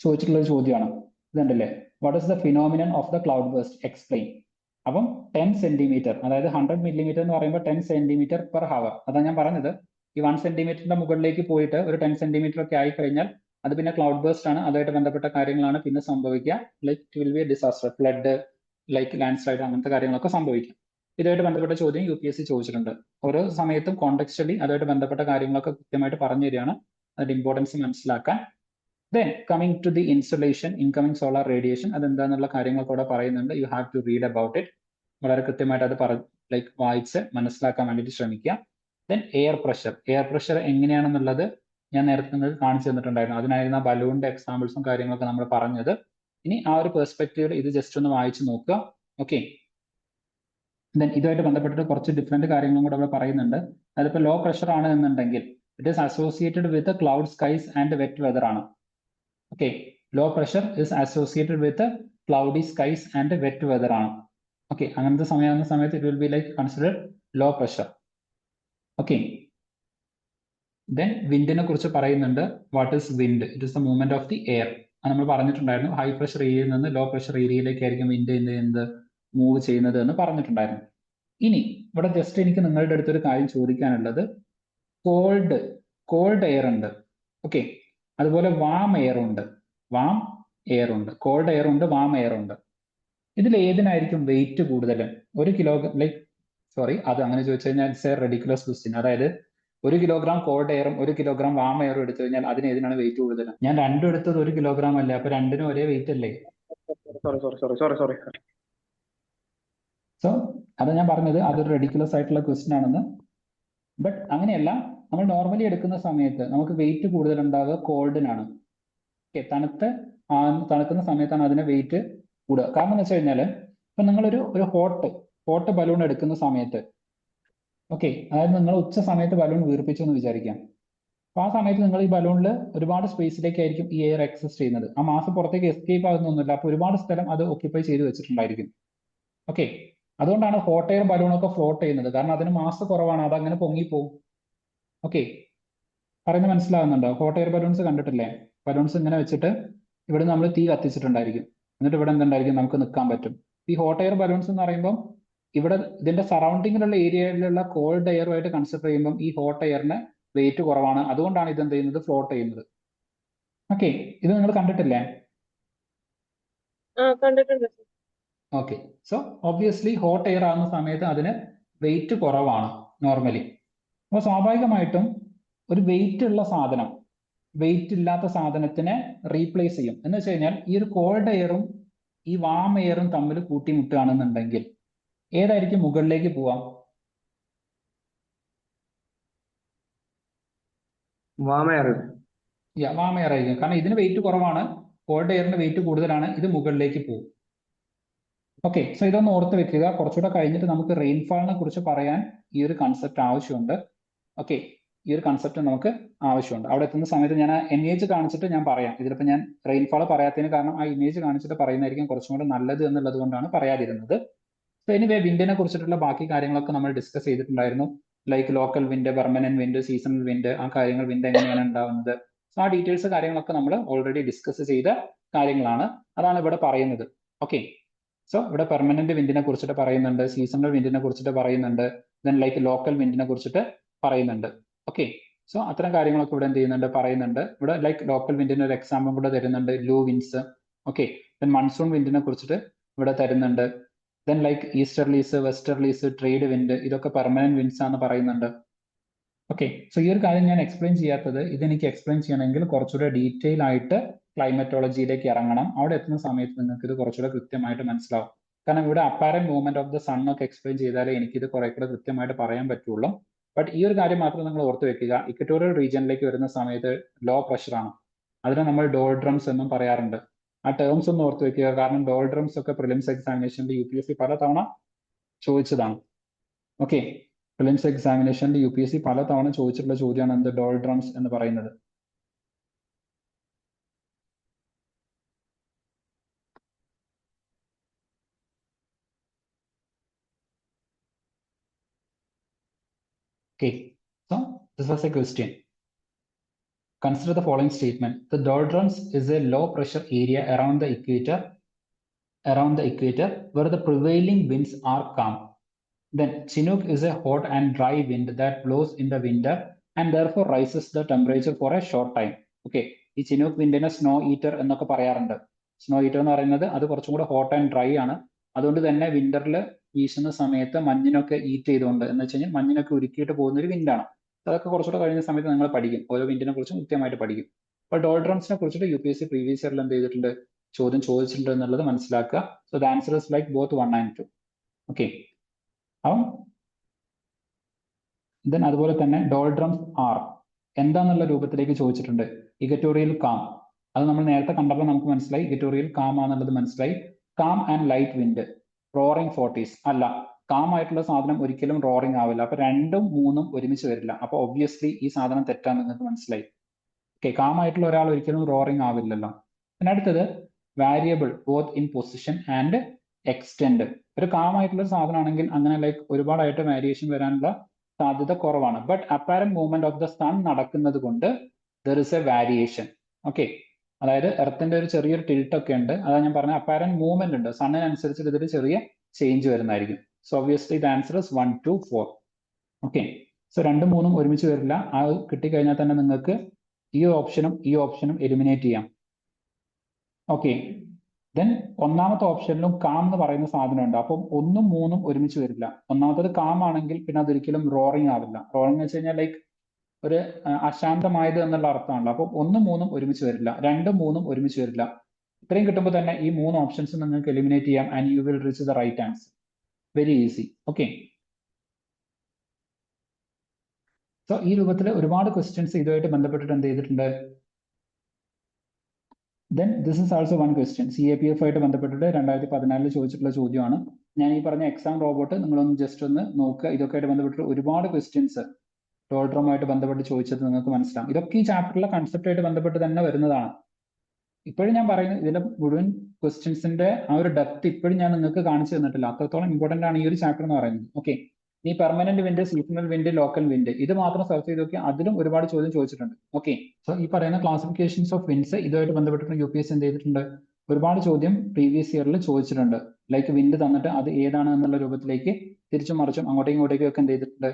ചോദിച്ചിട്ടുള്ള ഒരു ചോദ്യമാണ്. ഇതുണ്ടല്ലേ? What is the phenomenon of the cloud burst explain അപ്പം ടെൻ സെന്റിമീറ്റർ അതായത് ഹൺഡ്രഡ് മില്ലിമീറ്റർ എന്ന് പറയുമ്പോൾ ടെൻ സെന്റിമീറ്റർ പെർ ഹവർ അതാണ് ഞാൻ പറഞ്ഞത്. ഈ വൺ സെന്റിമീറ്ററിന്റെ മുകളിലേക്ക് പോയിട്ട് ഒരു ടെൻ സെന്റിമീറ്റർ ഒക്കെ ആയി കഴിഞ്ഞാൽ അത് പിന്നെ ക്ലൗഡ് ബേസ്റ്റ് ആണ്. അതുമായിട്ട് ബന്ധപ്പെട്ട കാര്യങ്ങളാണ് പിന്നെ സംഭവിക്കുക. Like it will be a disaster flood like landslide അങ്ങനത്തെ കാര്യങ്ങളൊക്കെ സംഭവിക്കും. ഇതുമായിട്ട് ബന്ധപ്പെട്ട ചോദ്യം യു പി എസ് സി ചോദിച്ചിട്ടുണ്ട്. ഓരോ സമയത്തും കോണ്ടെക്സ്റ്റലി അതുമായിട്ട് ബന്ധപ്പെട്ട കാര്യങ്ങളൊക്കെ കൃത്യമായിട്ട് പറഞ്ഞു തരികയാണ്. അതിന്റെ ഇമ്പോർട്ടൻസ് മനസ്സിലാക്കാൻ. Then coming to the insulation incoming solar radiation അതെന്താന്നുള്ള കാര്യങ്ങളൊക്കെ ഇവിടെ പറയുന്നുണ്ട്. You have to read about it വളരെ കൃത്യമായിട്ട് അത് പറ ലൈക്ക് വായിച്ച് മനസ്സിലാക്കാൻ വേണ്ടിയിട്ട് ശ്രമിക്കുക. Then air pressure air pressure എങ്ങനെയാണെന്നുള്ളത് ഞാൻ നേരത്തെ കാണിച്ചു തന്നിട്ടുണ്ടായിരുന്നു. അതിനായിരുന്നു ആ ബലൂണിന്റെ എക്സാമ്പിൾസും കാര്യങ്ങളൊക്കെ നമ്മൾ പറഞ്ഞത്. ഇനി ആ ഒരു പെർസ്പെക്റ്റീവിൽ ഇത് ജസ്റ്റ് ഒന്ന് വായിച്ചു നോക്കുക. ഓക്കെ ദെൻ ഇതുമായിട്ട് ബന്ധപ്പെട്ടിട്ട് കുറച്ച് ഡിഫറെന്റ് കാര്യങ്ങളും കൂടെ അവിടെ പറയുന്നുണ്ട്. അതിപ്പോൾ ലോ പ്രഷർ ആണ് എന്നുണ്ടെങ്കിൽ it is associated with cloud skies and wet weather ആണ്. Okay low pressure is associated with cloudy skies and wet weather ആണ്. ഓക്കെ അങ്ങനത്തെ സമയമാകുന്ന സമയത്ത് it will be like consider low pressure okay then വിൻഡിനെ കുറിച്ച് പറയുന്നുണ്ട്. What is wind it is the movement of the air അത് നമ്മൾ പറഞ്ഞിട്ടുണ്ടായിരുന്നു. High pressure ഏരിയയിൽ നിന്ന് ലോ പ്രഷർ ഏരിയയിലേക്ക് ആയിരിക്കും വിൻഡ് എന്ത്? ചെയ്യുന്നത് മൂവ് ചെയ്യുന്നത് എന്ന് പറഞ്ഞിട്ടുണ്ടായിരുന്നു. ഇനി ഇവിടെ ജസ്റ്റ് എനിക്ക് നിങ്ങളുടെ അടുത്ത് ഒരു കാര്യം ചോദിക്കാനുള്ളത്. കോൾഡ് കോൾഡ് എയർ ഉണ്ട്. ഓക്കെ അതുപോലെ വാം എയർ ഉണ്ട്. വാം എയർ ഉണ്ട്. കോൾഡ് എയർ ഉണ്ട് വാം എയർ ഉണ്ട്. ഇതിൽ ഏതിനായിരിക്കും വെയിറ്റ് കൂടുതൽ ഒരു കിലോ ലൈക്ക് സോറി അത് അങ്ങനെ ചോദിച്ചു കഴിഞ്ഞാൽ റെഡിക്കുലസ് ക്വസ്റ്റ്യൻ അതായത് ഒരു കിലോഗ്രാം കോൾഡ് എയറും ഒരു കിലോഗ്രാം വാം എയറും എടുത്തു കഴിഞ്ഞാൽ അതിന് ഏതിനാണ് വെയിറ്റ് കൂടുതൽ? ഞാൻ രണ്ടും എടുത്തത് ഒരു കിലോഗ്രാം അല്ലേ? അപ്പൊ രണ്ടിനും ഒരേ വെയിറ്റ് അല്ലേ? Sorry sorry sorry sorry sorry so അത് ഞാൻ പറഞ്ഞത് അതൊരു റെഡിക്കുലസ് ആയിട്ടുള്ള ക്വസ്റ്റ്യൻ ആണെന്ന്. ബട്ട് അങ്ങനെയല്ല നമ്മൾ നോർമലി എടുക്കുന്ന സമയത്ത് നമുക്ക് വെയിറ്റ് കൂടുതൽ ഉണ്ടാവുക കോൾഡിനാണ് ഓക്കെ തണുത്ത് തണുക്കുന്ന സമയത്താണ് അതിന് വെയിറ്റ് കൂടുക. കാരണം എന്ന് വെച്ച് കഴിഞ്ഞാൽ ഇപ്പൊ നിങ്ങളൊരു ഒരു ഹോട്ട് ഹോട്ട് ബലൂൺ എടുക്കുന്ന സമയത്ത് ഓക്കെ അതായത് നിങ്ങൾ ഉച്ച സമയത്ത് ബലൂൺ വീർപ്പിച്ചു എന്ന് വിചാരിക്കാം. അപ്പൊ ആ സമയത്ത് നിങ്ങൾ ഈ ബലൂണിൽ ഒരുപാട് സ്പേസിലേക്കായിരിക്കും ഈ എയർ എക്സിസ്റ്റ് ചെയ്യുന്നത്. ആ മാസം പുറത്തേക്ക് എസ്കേപ്പ് ആകുന്നൊന്നുമില്ല അപ്പൊ ഒരുപാട് സ്ഥലം അത് ഓക്യുപ്പൈ ചെയ്ത് വെച്ചിട്ടുണ്ടായിരിക്കും. ഓക്കെ അതുകൊണ്ടാണ് ഹോട്ട് എയർ ബലൂണൊക്കെ ഫ്ലോട്ട് ചെയ്യുന്നത്. കാരണം അതിന് മാസ് കുറവാണ്. അതങ്ങനെ പോകും ഓക്കെ പറയുന്നത് മനസ്സിലാകുന്നുണ്ടോ ഹോട്ട് എയർ ബലൂൺസ് കണ്ടിട്ടില്ലേ? ബലൂൺസ് ഇങ്ങനെ വെച്ചിട്ട് ഇവിടെ നമ്മൾ തീ കത്തിച്ചിട്ടുണ്ടായിരിക്കും. എന്നിട്ട് ഇവിടെ എന്തുണ്ടായിരിക്കും? നമുക്ക് നിൽക്കാൻ പറ്റും. ഈ ഹോട്ട് എയർ ബലൂൺസ് എന്ന് പറയുമ്പോൾ ഇവിടെ ഇതിന്റെ സറൗണ്ടിങ്ങിലുള്ള ഏരിയയിലുള്ള കോൾഡ് എയറുമായിട്ട് കൺസിഡർ ചെയ്യുമ്പോൾ ഈ ഹോട്ട് എയറിന് വെയിറ്റ് കുറവാണ്. അതുകൊണ്ടാണ് ഇത് എന്ത് ചെയ്യുന്നത്? ഫ്ലോട്ട് ചെയ്യുന്നത്. ഓക്കെ ഇത് നിങ്ങൾ കണ്ടിട്ടില്ലേ? കണ്ടിട്ടുണ്ട്. Okay so obviously hot air ആകുന്ന സമയത്ത് അതിന് വെയിറ്റ് കുറവാണ് നോർമലി അപ്പോൾ സ്വാഭാവികമായിട്ടും ഒരു വെയിറ്റ് ഉള്ള സാധനം വെയിറ്റ് ഇല്ലാത്ത സാധനത്തിനെ റീപ്ലേസ് ചെയ്യും. എന്ന് വെച്ച് കഴിഞ്ഞാൽ ഈ ഒരു കോൾഡ് എയറും ഈ വാം എയറും തമ്മിൽ കൂട്ടിമുട്ടുകയാണെന്നുണ്ടെങ്കിൽ ഏതായിരിക്കും മുകളിലേക്ക് പോവാം? വാമയർ എയർ വാം എയർ ആയിരിക്കും. കാരണം ഇതിന് വെയിറ്റ് കുറവാണ് കോൾഡ് എയറിന് വെയിറ്റ് കൂടുതലാണ് ഇത് മുകളിലേക്ക് പോകും. ഓക്കെ സോ ഇതൊന്ന് ഓർത്ത് വെക്കുക. കുറച്ചുകൂടെ കഴിഞ്ഞിട്ട് നമുക്ക് റെയിൻഫാളിനെ കുറിച്ച് പറയാൻ ഈ ഒരു കൺസെപ്റ്റ് ആവശ്യമുണ്ട്. ഓക്കെ ഈ ഒരു കൺസെപ്റ്റ് നമുക്ക് ആവശ്യമുണ്ട്. അവിടെ എത്തുന്ന സമയത്ത് ഞാൻ ആ ഇമേജ് കാണിച്ചിട്ട് ഞാൻ പറയാം. ഇതിലിപ്പോൾ ഞാൻ റെയിൻഫാൾ പറയാത്തതിന് കാരണം ആ ഇമേജ് കാണിച്ചിട്ട് പറയുന്നതായിരിക്കും കുറച്ചും കൂടെ നല്ലത് എന്നുള്ളത് കൊണ്ടാണ് പറയാതിരുന്നത്. സോ എനിവേ വിൻഡിനെ കുറിച്ചിട്ടുള്ള ബാക്കി കാര്യങ്ങളൊക്കെ നമ്മൾ ഡിസ്കസ് ചെയ്തിട്ടുണ്ടായിരുന്നു. Like local wind permanent wind seasonal wind ആ കാര്യങ്ങൾ വിൻഡ് എങ്ങനെയാണ് ഉണ്ടാവുന്നത്. സോ ആ ഡീറ്റെയിൽസ് കാര്യങ്ങളൊക്കെ നമ്മൾ ഓൾറെഡി ഡിസ്കസ് ചെയ്ത കാര്യങ്ങളാണ്. അതാണ് ഇവിടെ പറയുന്നത്. ഓക്കെ സോ ഇവിടെ പെർമനന്റ് വിൻഡിനെ കുറിച്ചിട്ട് പറയുന്നുണ്ട് സീസണൽ വിൻഡിനെ കുറിച്ചിട്ട് പറയുന്നുണ്ട് ദെൻ ലൈക്ക് ലോക്കൽ വിൻഡിനെ കുറിച്ചിട്ട് പറയുന്നുണ്ട്. ഓക്കെ സോ അത്തരം കാര്യങ്ങളൊക്കെ ഇവിടെ എന്ത് ചെയ്യുന്നുണ്ട് പറയുന്നുണ്ട്. ഇവിടെ ലൈക്ക് ലോക്കൽ വിൻഡിന് ഒരു എക്സാമ്പിൾ കൂടെ തരുന്നുണ്ട് loo winds okay then monsoon വിൻഡിനെ കുറിച്ചിട്ട് ഇവിടെ തരുന്നുണ്ട്. Then like easterlies westerlies trade wind ഇതൊക്കെ പെർമനന്റ് വിൻസ് ആണെന്ന് പറയുന്നുണ്ട്. ഓക്കെ സോ ഈ ഒരു കാര്യം ഞാൻ എക്സ്പ്ലെയിൻ ചെയ്യാത്തത് ഇതെനിക്ക് എക്സ്പ്ലെയിൻ ചെയ്യണമെങ്കിൽ കുറച്ചുകൂടെ ഡീറ്റെയിൽ ആയിട്ട് ക്ലൈമറ്റോളജിയിലേക്ക് ഇറങ്ങണം. അവിടെ എത്തുന്ന സമയത്ത് നിങ്ങൾക്ക് ഇത് കുറച്ചുകൂടെ കൃത്യമായിട്ട് മനസ്സിലാവും. കാരണം ഇവിടെ apparent movement of the sun ഒക്കെ എക്സ്പ്ലെയിൻ ചെയ്താലേ ഇത് കുറെ കൂടെ കൃത്യമായിട്ട് പറയാൻ പറ്റുള്ളൂ. ബട്ട് ഈ ഒരു കാര്യം മാത്രം നിങ്ങൾ ഓർത്ത് വെക്കുക. ഇക്വറ്റോറിയൽ റീജിയനിലേക്ക് വരുന്ന സമയത്ത് ലോ പ്രഷറാണ് അതിനെ നമ്മൾ ഡോൾഡ്രംസ് എന്നും പറയാറുണ്ട്. ആ ടേംസ് ഒന്ന് ഓർത്ത് വെക്കുക. കാരണം ഡോൾഡ്രംസ് ഒക്കെ പ്രിലിംസ് എക്സാമിനേഷന്റെ യു പി എസ് സി പലതവണ ചോദിച്ചതാണ്. ഓക്കെ പ്രിലിംസ് എക്സാമിനേഷന്റെ യു പി എസ് സി പലതവണ ചോദിച്ചിട്ടുള്ള ചോദ്യമാണ് എന്ത്? ഡോൾഡ്രംസ് എന്ന് പറയുന്നത്. Okay, so this was a question. Consider the following statement. The doldrums is a low pressure area around the equator, around the equator where the prevailing winds are calm. Then Chinook is a hot and dry wind that blows in the winter and therefore rises the temperature for a short time. Okay, ഈ Chinook വിൻഡിനെ snow eater എന്നൊക്കെ പറയാറുണ്ട് snow eater എന്ന് പറയുന്നത് അത് കുറച്ചും കൂടെ hot and dry ആണ് അതുകൊണ്ട് തന്നെ വിന്ററിൽ വീശുന്ന സമയത്ത് മഞ്ഞിനൊക്കെ ഈറ്റ് ചെയ്തുകൊണ്ട് എന്ന് വെച്ച് കഴിഞ്ഞാൽ മഞ്ഞിനൊക്കെ ഉരുക്കിയിട്ട് പോകുന്ന ഒരു വിൻഡാണ് അതൊക്കെ കുറച്ചുകൂടെ കഴിഞ്ഞ സമയത്ത് നിങ്ങൾ പഠിക്കും. ഓരോ വിൻഡിനെ കുറിച്ചും കൃത്യമായിട്ട് പഠിക്കും. അപ്പൊ ഡോൾഡ്രംസിനെ കുറിച്ചിട്ട് U P S C previous ഇയറിൽ എന്ത് ചെയ്തിട്ടുണ്ട്? ചോദ്യം ചോദിച്ചിട്ടുണ്ട് എന്നുള്ളത് മനസ്സിലാക്കുക. So the answer is like both one and two okay അപ്പം ദെൻ അതുപോലെ തന്നെ ഡോൾഡ്രംസ് ആർ എന്താന്നുള്ള രൂപത്തിലേക്ക് ചോദിച്ചിട്ടുണ്ട്. ഇഗറ്റോറിയൽ കാം അത് നമ്മൾ നേരത്തെ കണ്ടപ്പോൾ നമുക്ക് മനസ്സിലായി. ഇഗറ്റോറിയൽ കാം ആണെന്നുള്ളത് മനസ്സിലായി. Calm and light wind roaring forties അല്ല കാം ആയിട്ടുള്ള സാധനം ഒരിക്കലും റോറിംഗ് ആവില്ല. അപ്പൊ രണ്ടും മൂന്നും ഒരുമിച്ച് വരില്ല. അപ്പൊ ഒബ്വിയസ്ലി ഈ സാധനം തെറ്റാന്ന് നിങ്ങൾക്ക് മനസ്സിലായി. ഓക്കെ കാം ആയിട്ടുള്ള ഒരാൾ ഒരിക്കലും റോറിംഗ് ആവില്ലല്ലോ. പിന്നെ അടുത്തത് variable both in position and extent ഒരു കാം ആയിട്ടുള്ള സാധനം സാധനമാണെങ്കിൽ അങ്ങനെ ലൈക്ക് ഒരുപാടായിട്ട് വേരിയേഷൻ വരാനുള്ള സാധ്യത കുറവാണ്. But apparent movement of the sun നടക്കുന്നത് കൊണ്ട് there is a variation okay അതായത് എർത്തിന്റെ ഒരു ചെറിയൊരു ടിൽട്ട് ഒക്കെ ഉണ്ട്. അതാ ഞാൻ പറഞ്ഞ അപ്പാരന്റ് മൂവ്മെന്റ് ഉണ്ട്. സണ്ണിനനുസരിച്ചിട്ട് ഇതിൽ ചെറിയ ചേഞ്ച് വരുന്നതായിരിക്കും. So obviously the answer is one two four okay so രണ്ടും മൂന്നും ഒരുമിച്ച് വരില്ല. ആ കിട്ടിക്കഴിഞ്ഞാൽ തന്നെ നിങ്ങൾക്ക് ഈ ഓപ്ഷനും ഈ ഓപ്ഷനും എലിമിനേറ്റ് ചെയ്യാം. ഓക്കെ ദെൻ ഒന്നാമത്തെ ഓപ്ഷനിലും കാം എന്ന് പറയുന്ന സാധനം ഉണ്ട് അപ്പം ഒന്നും മൂന്നും ഒരുമിച്ച് വരില്ല. ഒന്നാമത്തത് കാം ആണെങ്കിൽ പിന്നെ അതൊരിക്കലും റോറിങ് ആവില്ല. റോറിങ് എന്ന് വെച്ച് കഴിഞ്ഞാൽ ലൈക്ക് ഒരു അശാന്തമായത് എന്നുള്ള അർത്ഥമാണല്ലോ. അപ്പം ഒന്നും മൂന്നും ഒരുമിച്ച് വരില്ല. രണ്ടും മൂന്നും ഒരുമിച്ച് വരില്ല. ഇത്രയും കിട്ടുമ്പോൾ തന്നെ ഈ മൂന്ന് ഓപ്ഷൻസ് നിങ്ങൾക്ക് എലിമിനേറ്റ് ചെയ്യാം and you will reach the right answer very easy okay so ഈ രൂപത്തിൽ ഒരുപാട് ക്വസ്റ്റ്യൻസ് ഇതുമായിട്ട് ബന്ധപ്പെട്ടിട്ട് എന്ത് ചെയ്തിട്ടുണ്ട്? Then this is also one question C A P F ആയിട്ട് ബന്ധപ്പെട്ടിട്ട് രണ്ടായിരത്തി പതിനാലിൽ ചോദിച്ചിട്ടുള്ള ചോദ്യമാണ്. ഞാൻ ഈ പറഞ്ഞ എക്സാം റോബോട്ട് നിങ്ങളൊന്ന് ജസ്റ്റ് ഒന്ന് നോക്കുക. ഇതൊക്കെ ആയിട്ട് ബന്ധപ്പെട്ടിട്ട് ഒരുപാട് ക്വസ്റ്റ്യൻസ് ഡോൾഡ്രോമായിട്ട് ബന്ധപ്പെട്ട് ചോദിച്ചത് നിങ്ങൾക്ക് മനസ്സിലാവും. ഇതൊക്കെ ഈ ചാപ്റ്ററിലെ കൺസെപ്റ്റായിട്ട് ബന്ധപ്പെട്ട് തന്നെ വരുന്നതാണ്. ഇപ്പോഴും ഞാൻ പറയുന്നത് ഇതിലെ മുഴുവൻ ക്വസ്റ്റ്യൻസിന്റെ ആ ഒരു ഡെപ്ത് ഇപ്പോഴും ഞാൻ നിങ്ങൾക്ക് കാണിച്ചു തന്നിട്ടില്ല. അത്രത്തോളം ഇമ്പോർട്ടന്റ് ആണ് ഈ ഒരു ചാപ്റ്റർ എന്ന് പറയുന്നത്. ഓക്കെ ഈ permanent wind seasonal wind local wind ഇത് മാത്രം സെർച്ച് ചെയ്ത് നോക്കി അതിലും ഒരുപാട് ചോദ്യം ചോദിച്ചിട്ടുണ്ട്. ഓക്കെ സോ ഈ പറയുന്ന ക്ലാസിഫിക്കേഷൻസ് ഓഫ് വിൻഡ്സ് ഇതുമായിട്ട് ബന്ധപ്പെട്ടിട്ട് യു പി എസ് എന്ത് ചെയ്തിട്ടുണ്ട്? ഒരുപാട് ചോദ്യം പ്രീവിയസ് ഇയറിൽ ചോദിച്ചിട്ടുണ്ട്. ലൈക്ക് വിൻഡ് തന്നിട്ട് അത് ഏതാണ് എന്നുള്ള രൂപത്തിലേക്ക് തിരിച്ചും മറിച്ചും അങ്ങോട്ടേക്കും ഇങ്ങോട്ടേക്കും ഒക്കെ എന്ത് ചെയ്തിട്ടുണ്ട്?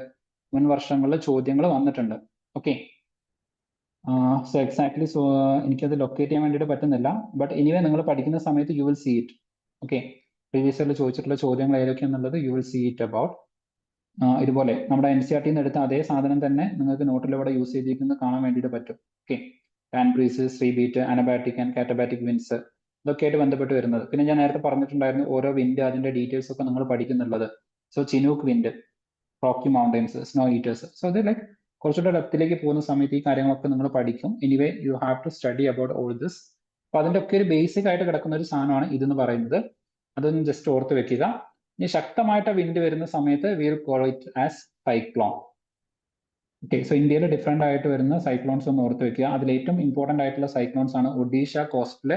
മുൻ വർഷങ്ങളിലെ ചോദ്യങ്ങൾ വന്നിട്ടുണ്ട്. ഓക്കെ സോ എക്സാക്ട്ലി സോ എനിക്കത് ലൊക്കേറ്റ് ചെയ്യാൻ വേണ്ടിയിട്ട് പറ്റുന്നില്ല. ബട്ട് എനിവേ നിങ്ങൾ പഠിക്കുന്ന സമയത്ത് you will see it okay previous ഇയറിൽ ചോദിച്ചിട്ടുള്ള ചോദ്യങ്ങൾ ഏതൊക്കെയാണെന്നുള്ളത് you will see it about ഇതുപോലെ നമ്മുടെ എൻ സി ആർ ടിന്ന് എടുത്ത അതേ സാധനം തന്നെ നിങ്ങൾക്ക് നോട്ടിൽ ഇവിടെ യൂസ് ചെയ്തിരിക്കുന്നത് കാണാൻ വേണ്ടിയിട്ട് പറ്റും. Okay three beat anabatic and katabatic winds ഇതൊക്കെ ആയിട്ട് ബന്ധപ്പെട്ട് വരുന്നത്. പിന്നെ ഞാൻ നേരത്തെ പറഞ്ഞിട്ടുണ്ടായിരുന്നു ഓരോ വിൻഡ് അതിന്റെ ഡീറ്റെയിൽസ് ഒക്കെ നിങ്ങൾ പഠിക്കുന്നുള്ളത്. So chinook wind Rocky Mountains snow eaters so അത് ലൈക്ക് കുറച്ചുകൂടെ ഡെപ്തിലേക്ക് പോകുന്ന സമയത്ത് ഈ കാര്യങ്ങളൊക്കെ നിങ്ങൾ പഠിക്കും. Anyway you have to study about all this അപ്പൊ അതിന്റെ ഒക്കെ ഒരു ബേസിക് ആയിട്ട് കിടക്കുന്ന ഒരു സാധനമാണ് ഇതെന്ന് പറയുന്നത്. അതൊന്ന് ജസ്റ്റ് ഓർത്ത് വെക്കുക. ഇനി ശക്തമായിട്ട് വിൻഡ് വരുന്ന സമയത്ത് will call it as cyclone okay so ഇന്ത്യയിൽ ഡിഫറെന്റ് ആയിട്ട് വരുന്ന സൈക്ലോൺസ് ഒന്ന് ഓർത്ത് വെക്കുക. അതിൽ ഏറ്റവും ഇമ്പോർട്ടന്റ് ആയിട്ടുള്ള സൈക്ലോൺസ് ആണ് ഒഡീഷ കോസ്റ്റിൽ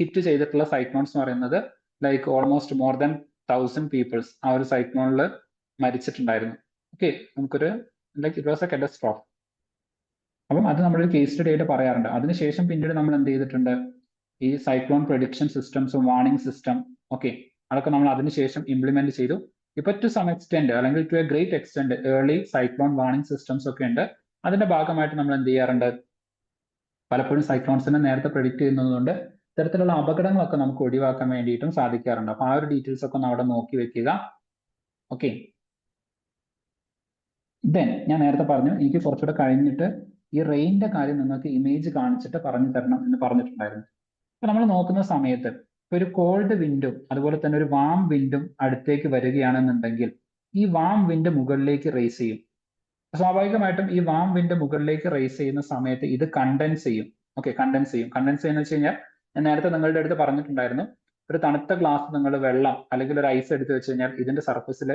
ഹിറ്റ് ചെയ്തിട്ടുള്ള സൈക്ലോൺസ് എന്ന് പറയുന്നത് like almost more than thousand peoples ആ ഒരു സൈക്ലോണിൽ മരിച്ചിട്ടുണ്ടായിരുന്നു. ഓക്കെ നമുക്കൊരു like it was a catastrophe അപ്പം അത് നമ്മളൊരു കേസ് സ്റ്റഡി ആയിട്ട് പറയാറുണ്ട്. അതിനുശേഷം പിന്നീട് നമ്മൾ എന്ത് ചെയ്തിട്ടുണ്ട്? ഈ cyclone prediction systems warning system okay അതൊക്കെ നമ്മൾ അതിനുശേഷം ഇംപ്ലിമെന്റ് ചെയ്തു. ഇപ്പൊ ടു സം എക്സ്റ്റെൻഡ് അല്ലെങ്കിൽ to a great extent early cyclone warning systems ഒക്കെ ഉണ്ട്. അതിന്റെ ഭാഗമായിട്ട് നമ്മൾ എന്ത് ചെയ്യാറുണ്ട്? പലപ്പോഴും സൈക്ലോൺസിനെ നേരത്തെ പ്രൊഡിക്ട് ചെയ്യുന്നതുകൊണ്ട് ഇത്തരത്തിലുള്ള അപകടങ്ങളൊക്കെ നമുക്ക് ഒഴിവാക്കാൻ വേണ്ടിയിട്ടും സാധിക്കാറുണ്ട്. അപ്പൊ ആ ഒരു ഡീറ്റെയിൽസ് ഒക്കെ ഒന്ന് അവിടെ നോക്കി വെക്കുക. ഓക്കെ ദെൻ ഞാൻ നേരത്തെ പറഞ്ഞു എനിക്ക് കുറച്ചുകൂടെ കഴിഞ്ഞിട്ട് ഈ റെയിന്റെ കാര്യം നിങ്ങൾക്ക് ഇമേജ് കാണിച്ചിട്ട് പറഞ്ഞു തരണം എന്ന് പറഞ്ഞിട്ടുണ്ടായിരുന്നു. അപ്പൊ നമ്മൾ നോക്കുന്ന സമയത്ത് ഒരു കോൾഡ് വിൻഡും അതുപോലെ തന്നെ ഒരു വാം വിൻഡും അടുത്തേക്ക് വരികയാണെന്നുണ്ടെങ്കിൽ ഈ വാം വിൻഡ് മുകളിലേക്ക് റേസ് ചെയ്യും. സ്വാഭാവികമായിട്ടും ഈ വാം വിൻഡ് മുകളിലേക്ക് റേസ് ചെയ്യുന്ന സമയത്ത് ഇത് കണ്ടൻസ് ചെയ്യും. ഓക്കെ കണ്ടൻസ് ചെയ്യും. കണ്ടൻസ് ചെയ്യുന്ന വെച്ച് കഴിഞ്ഞാൽ ഞാൻ നേരത്തെ നിങ്ങളുടെ അടുത്ത് പറഞ്ഞിട്ടുണ്ടായിരുന്നു ഒരു തണുത്ത ഗ്ലാസ് നിങ്ങൾ വെള്ളം അല്ലെങ്കിൽ ഒരു ഐസ് എടുത്ത് വെച്ച് കഴിഞ്ഞാൽ ഇതിന്റെ സർഫസിൽ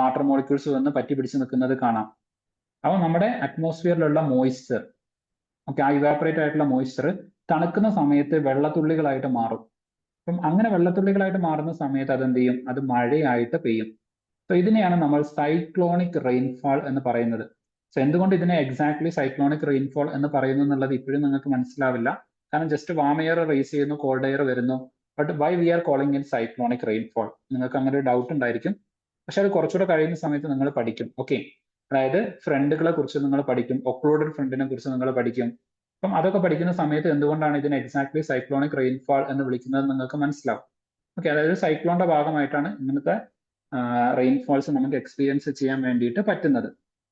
വാട്ടർ മോളിക്യൂൾസ് വന്ന് പറ്റി പിടിച്ച് നിൽക്കുന്നത് കാണാം. അപ്പോൾ നമ്മുടെ അറ്റ്മോസ്ഫിയറിലുള്ള മോയ്സ്ചർ ഓക്കെ ആ ഇവാപ്പറേറ്റ് ആയിട്ടുള്ള മോയ്സ്ചർ തണുക്കുന്ന സമയത്ത് വെള്ളത്തുള്ളികളായിട്ട് മാറും. അപ്പം അങ്ങനെ വെള്ളത്തുള്ളികളായിട്ട് മാറുന്ന സമയത്ത് അതെന്ത് ചെയ്യും അത് മഴയായിട്ട് പെയ്യും. സോ ഇതിനെയാണ് നമ്മൾ സൈക്ലോണിക് റെയിൻഫാൾ എന്ന് പറയുന്നത്. സോ എന്തുകൊണ്ട് ഇതിനെ എക്സാക്ട്ലി സൈക്ലോണിക് റെയിൻഫോൾ എന്ന് പറയുന്നു എന്നുള്ളത് ഇപ്പോഴും നിങ്ങൾക്ക് മനസ്സിലാവില്ല. കാരണം ജസ്റ്റ് വാം എയർ റേസ് ചെയ്യുന്നു കോൾഡ് എയർ വരുന്നു. But why we are calling in cyclonic rainfall നിങ്ങൾക്ക് അങ്ങനെ ഒരു ഡൗട്ട് ഉണ്ടായിരിക്കും. പക്ഷെ അത് കുറച്ചുകൂടെ കഴിയുന്ന സമയത്ത് നിങ്ങൾ പഠിക്കും. ഓക്കെ അതായത് ഫ്രണ്ടുകളെ കുറിച്ച് നിങ്ങൾ പഠിക്കും. ഒക്ലൂഡഡ് ഫ്രണ്ടിനെ കുറിച്ച് നിങ്ങൾ പഠിക്കും. അപ്പം അതൊക്കെ പഠിക്കുന്ന സമയത്ത് എന്തുകൊണ്ടാണ് ഇതിനെ എക്സാക്ട്ലി സൈക്ലോണിക് റെയിൻഫാൾ എന്ന് വിളിക്കുന്നത് നിങ്ങൾക്ക് മനസ്സിലാവും. ഓക്കെ അതായത് സൈക്ലോണിന്റെ ഭാഗമായിട്ടാണ് ഇങ്ങനത്തെ റെയിൻഫോൾസ് നമുക്ക് എക്സ്പീരിയൻസ് ചെയ്യാൻ വേണ്ടിയിട്ട് പറ്റുന്നത്.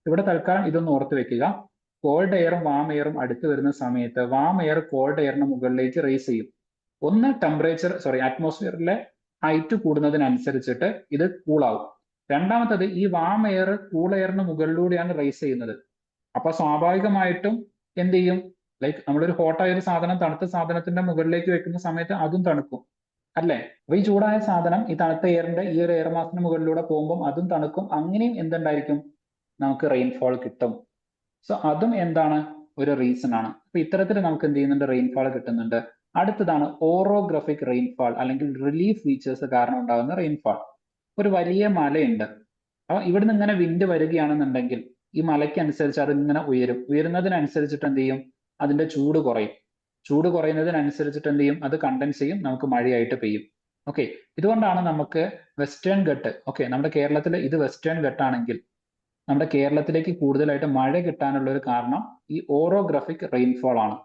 ഇവിടെ തൽക്കാലം ഇതൊന്ന് ഓർത്ത് വെക്കുക. കോൾഡ് എയറും വാം എയറും അടുത്ത് വരുന്ന സമയത്ത് വാം എയർ കോൾഡ് എയറിന് മുകളിലേക്ക് റേസ് ചെയ്യും. ഒന്ന് ടെമ്പറേച്ചർ സോറി അറ്റ്മോസ്ഫിയറിലെ ഹൈറ്റ് കൂടുന്നതിനനുസരിച്ചിട്ട് ഇത് കൂളാവും രണ്ടാമത്തത് ഈ വാം എയർ കൂൾ എയറിന് മുകളിലൂടെയാണ് റേസ് ചെയ്യുന്നത്. അപ്പൊ സ്വാഭാവികമായിട്ടും എന്ത് ചെയ്യും? ലൈക്ക് നമ്മളൊരു ഹോട്ടായ ഒരു സാധനം തണുത്ത സാധനത്തിന്റെ മുകളിലേക്ക് വെക്കുന്ന സമയത്ത് അതും തണുക്കും. അല്ലേ? അപ്പൊ ഈ ചൂടായ സാധനം ഈ തണുത്ത എയറിന്റെ ഈ ഒരു എയർ മാസത്തിന് മുകളിലൂടെ പോകുമ്പോൾ അതും തണുക്കും. അങ്ങനെയും എന്തുണ്ടായിരിക്കും? നമുക്ക് റെയിൻഫോൾ കിട്ടും. സോ അതും എന്താണ്? ഒരു റീസൺ ആണ്. അപ്പൊ ഇത്തരത്തിൽ നമുക്ക് എന്ത് ചെയ്യുന്നുണ്ട്? റെയിൻഫോൾ കിട്ടുന്നുണ്ട്. അടുത്തതാണ് ഓറോഗ്രഫിക് റെയിൻഫോൾ അല്ലെങ്കിൽ റിലീഫ് ഫീച്ചേഴ്സ് കാരണം ഉണ്ടാകുന്ന റെയിൻഫാൾ ഒരു വലിയ മലയുണ്ട്. അപ്പൊ ഇവിടുന്ന് ഇങ്ങനെ വിൻഡ് വരികയാണെന്നുണ്ടെങ്കിൽ ഈ മലയ്ക്ക് അനുസരിച്ച് അത് ഇങ്ങനെ ഉയരും. ഉയരുന്നതിനനുസരിച്ചിട്ട് എന്ത് ചെയ്യും? അതിന്റെ ചൂട് കുറയും. ചൂട് കുറയുന്നതിനനുസരിച്ചിട്ട് എന്ത് ചെയ്യും? അത് കണ്ടൻസ് ചെയ്യും. നമുക്ക് മഴയായിട്ട് പെയ്യും. ഓക്കെ. ഇതുകൊണ്ടാണ് നമുക്ക് വെസ്റ്റേൺ ഘട്ട് ഓക്കെ നമ്മുടെ കേരളത്തിൽ ഇത് വെസ്റ്റേൺ ഘട്ടാണെങ്കിൽ നമ്മുടെ കേരളത്തിലേക്ക് കൂടുതലായിട്ട് മഴ കിട്ടാനുള്ള ഒരു കാരണം ഈ ഓറോഗ്രാഫിക് റെയിൻഫോൾ ആണ്.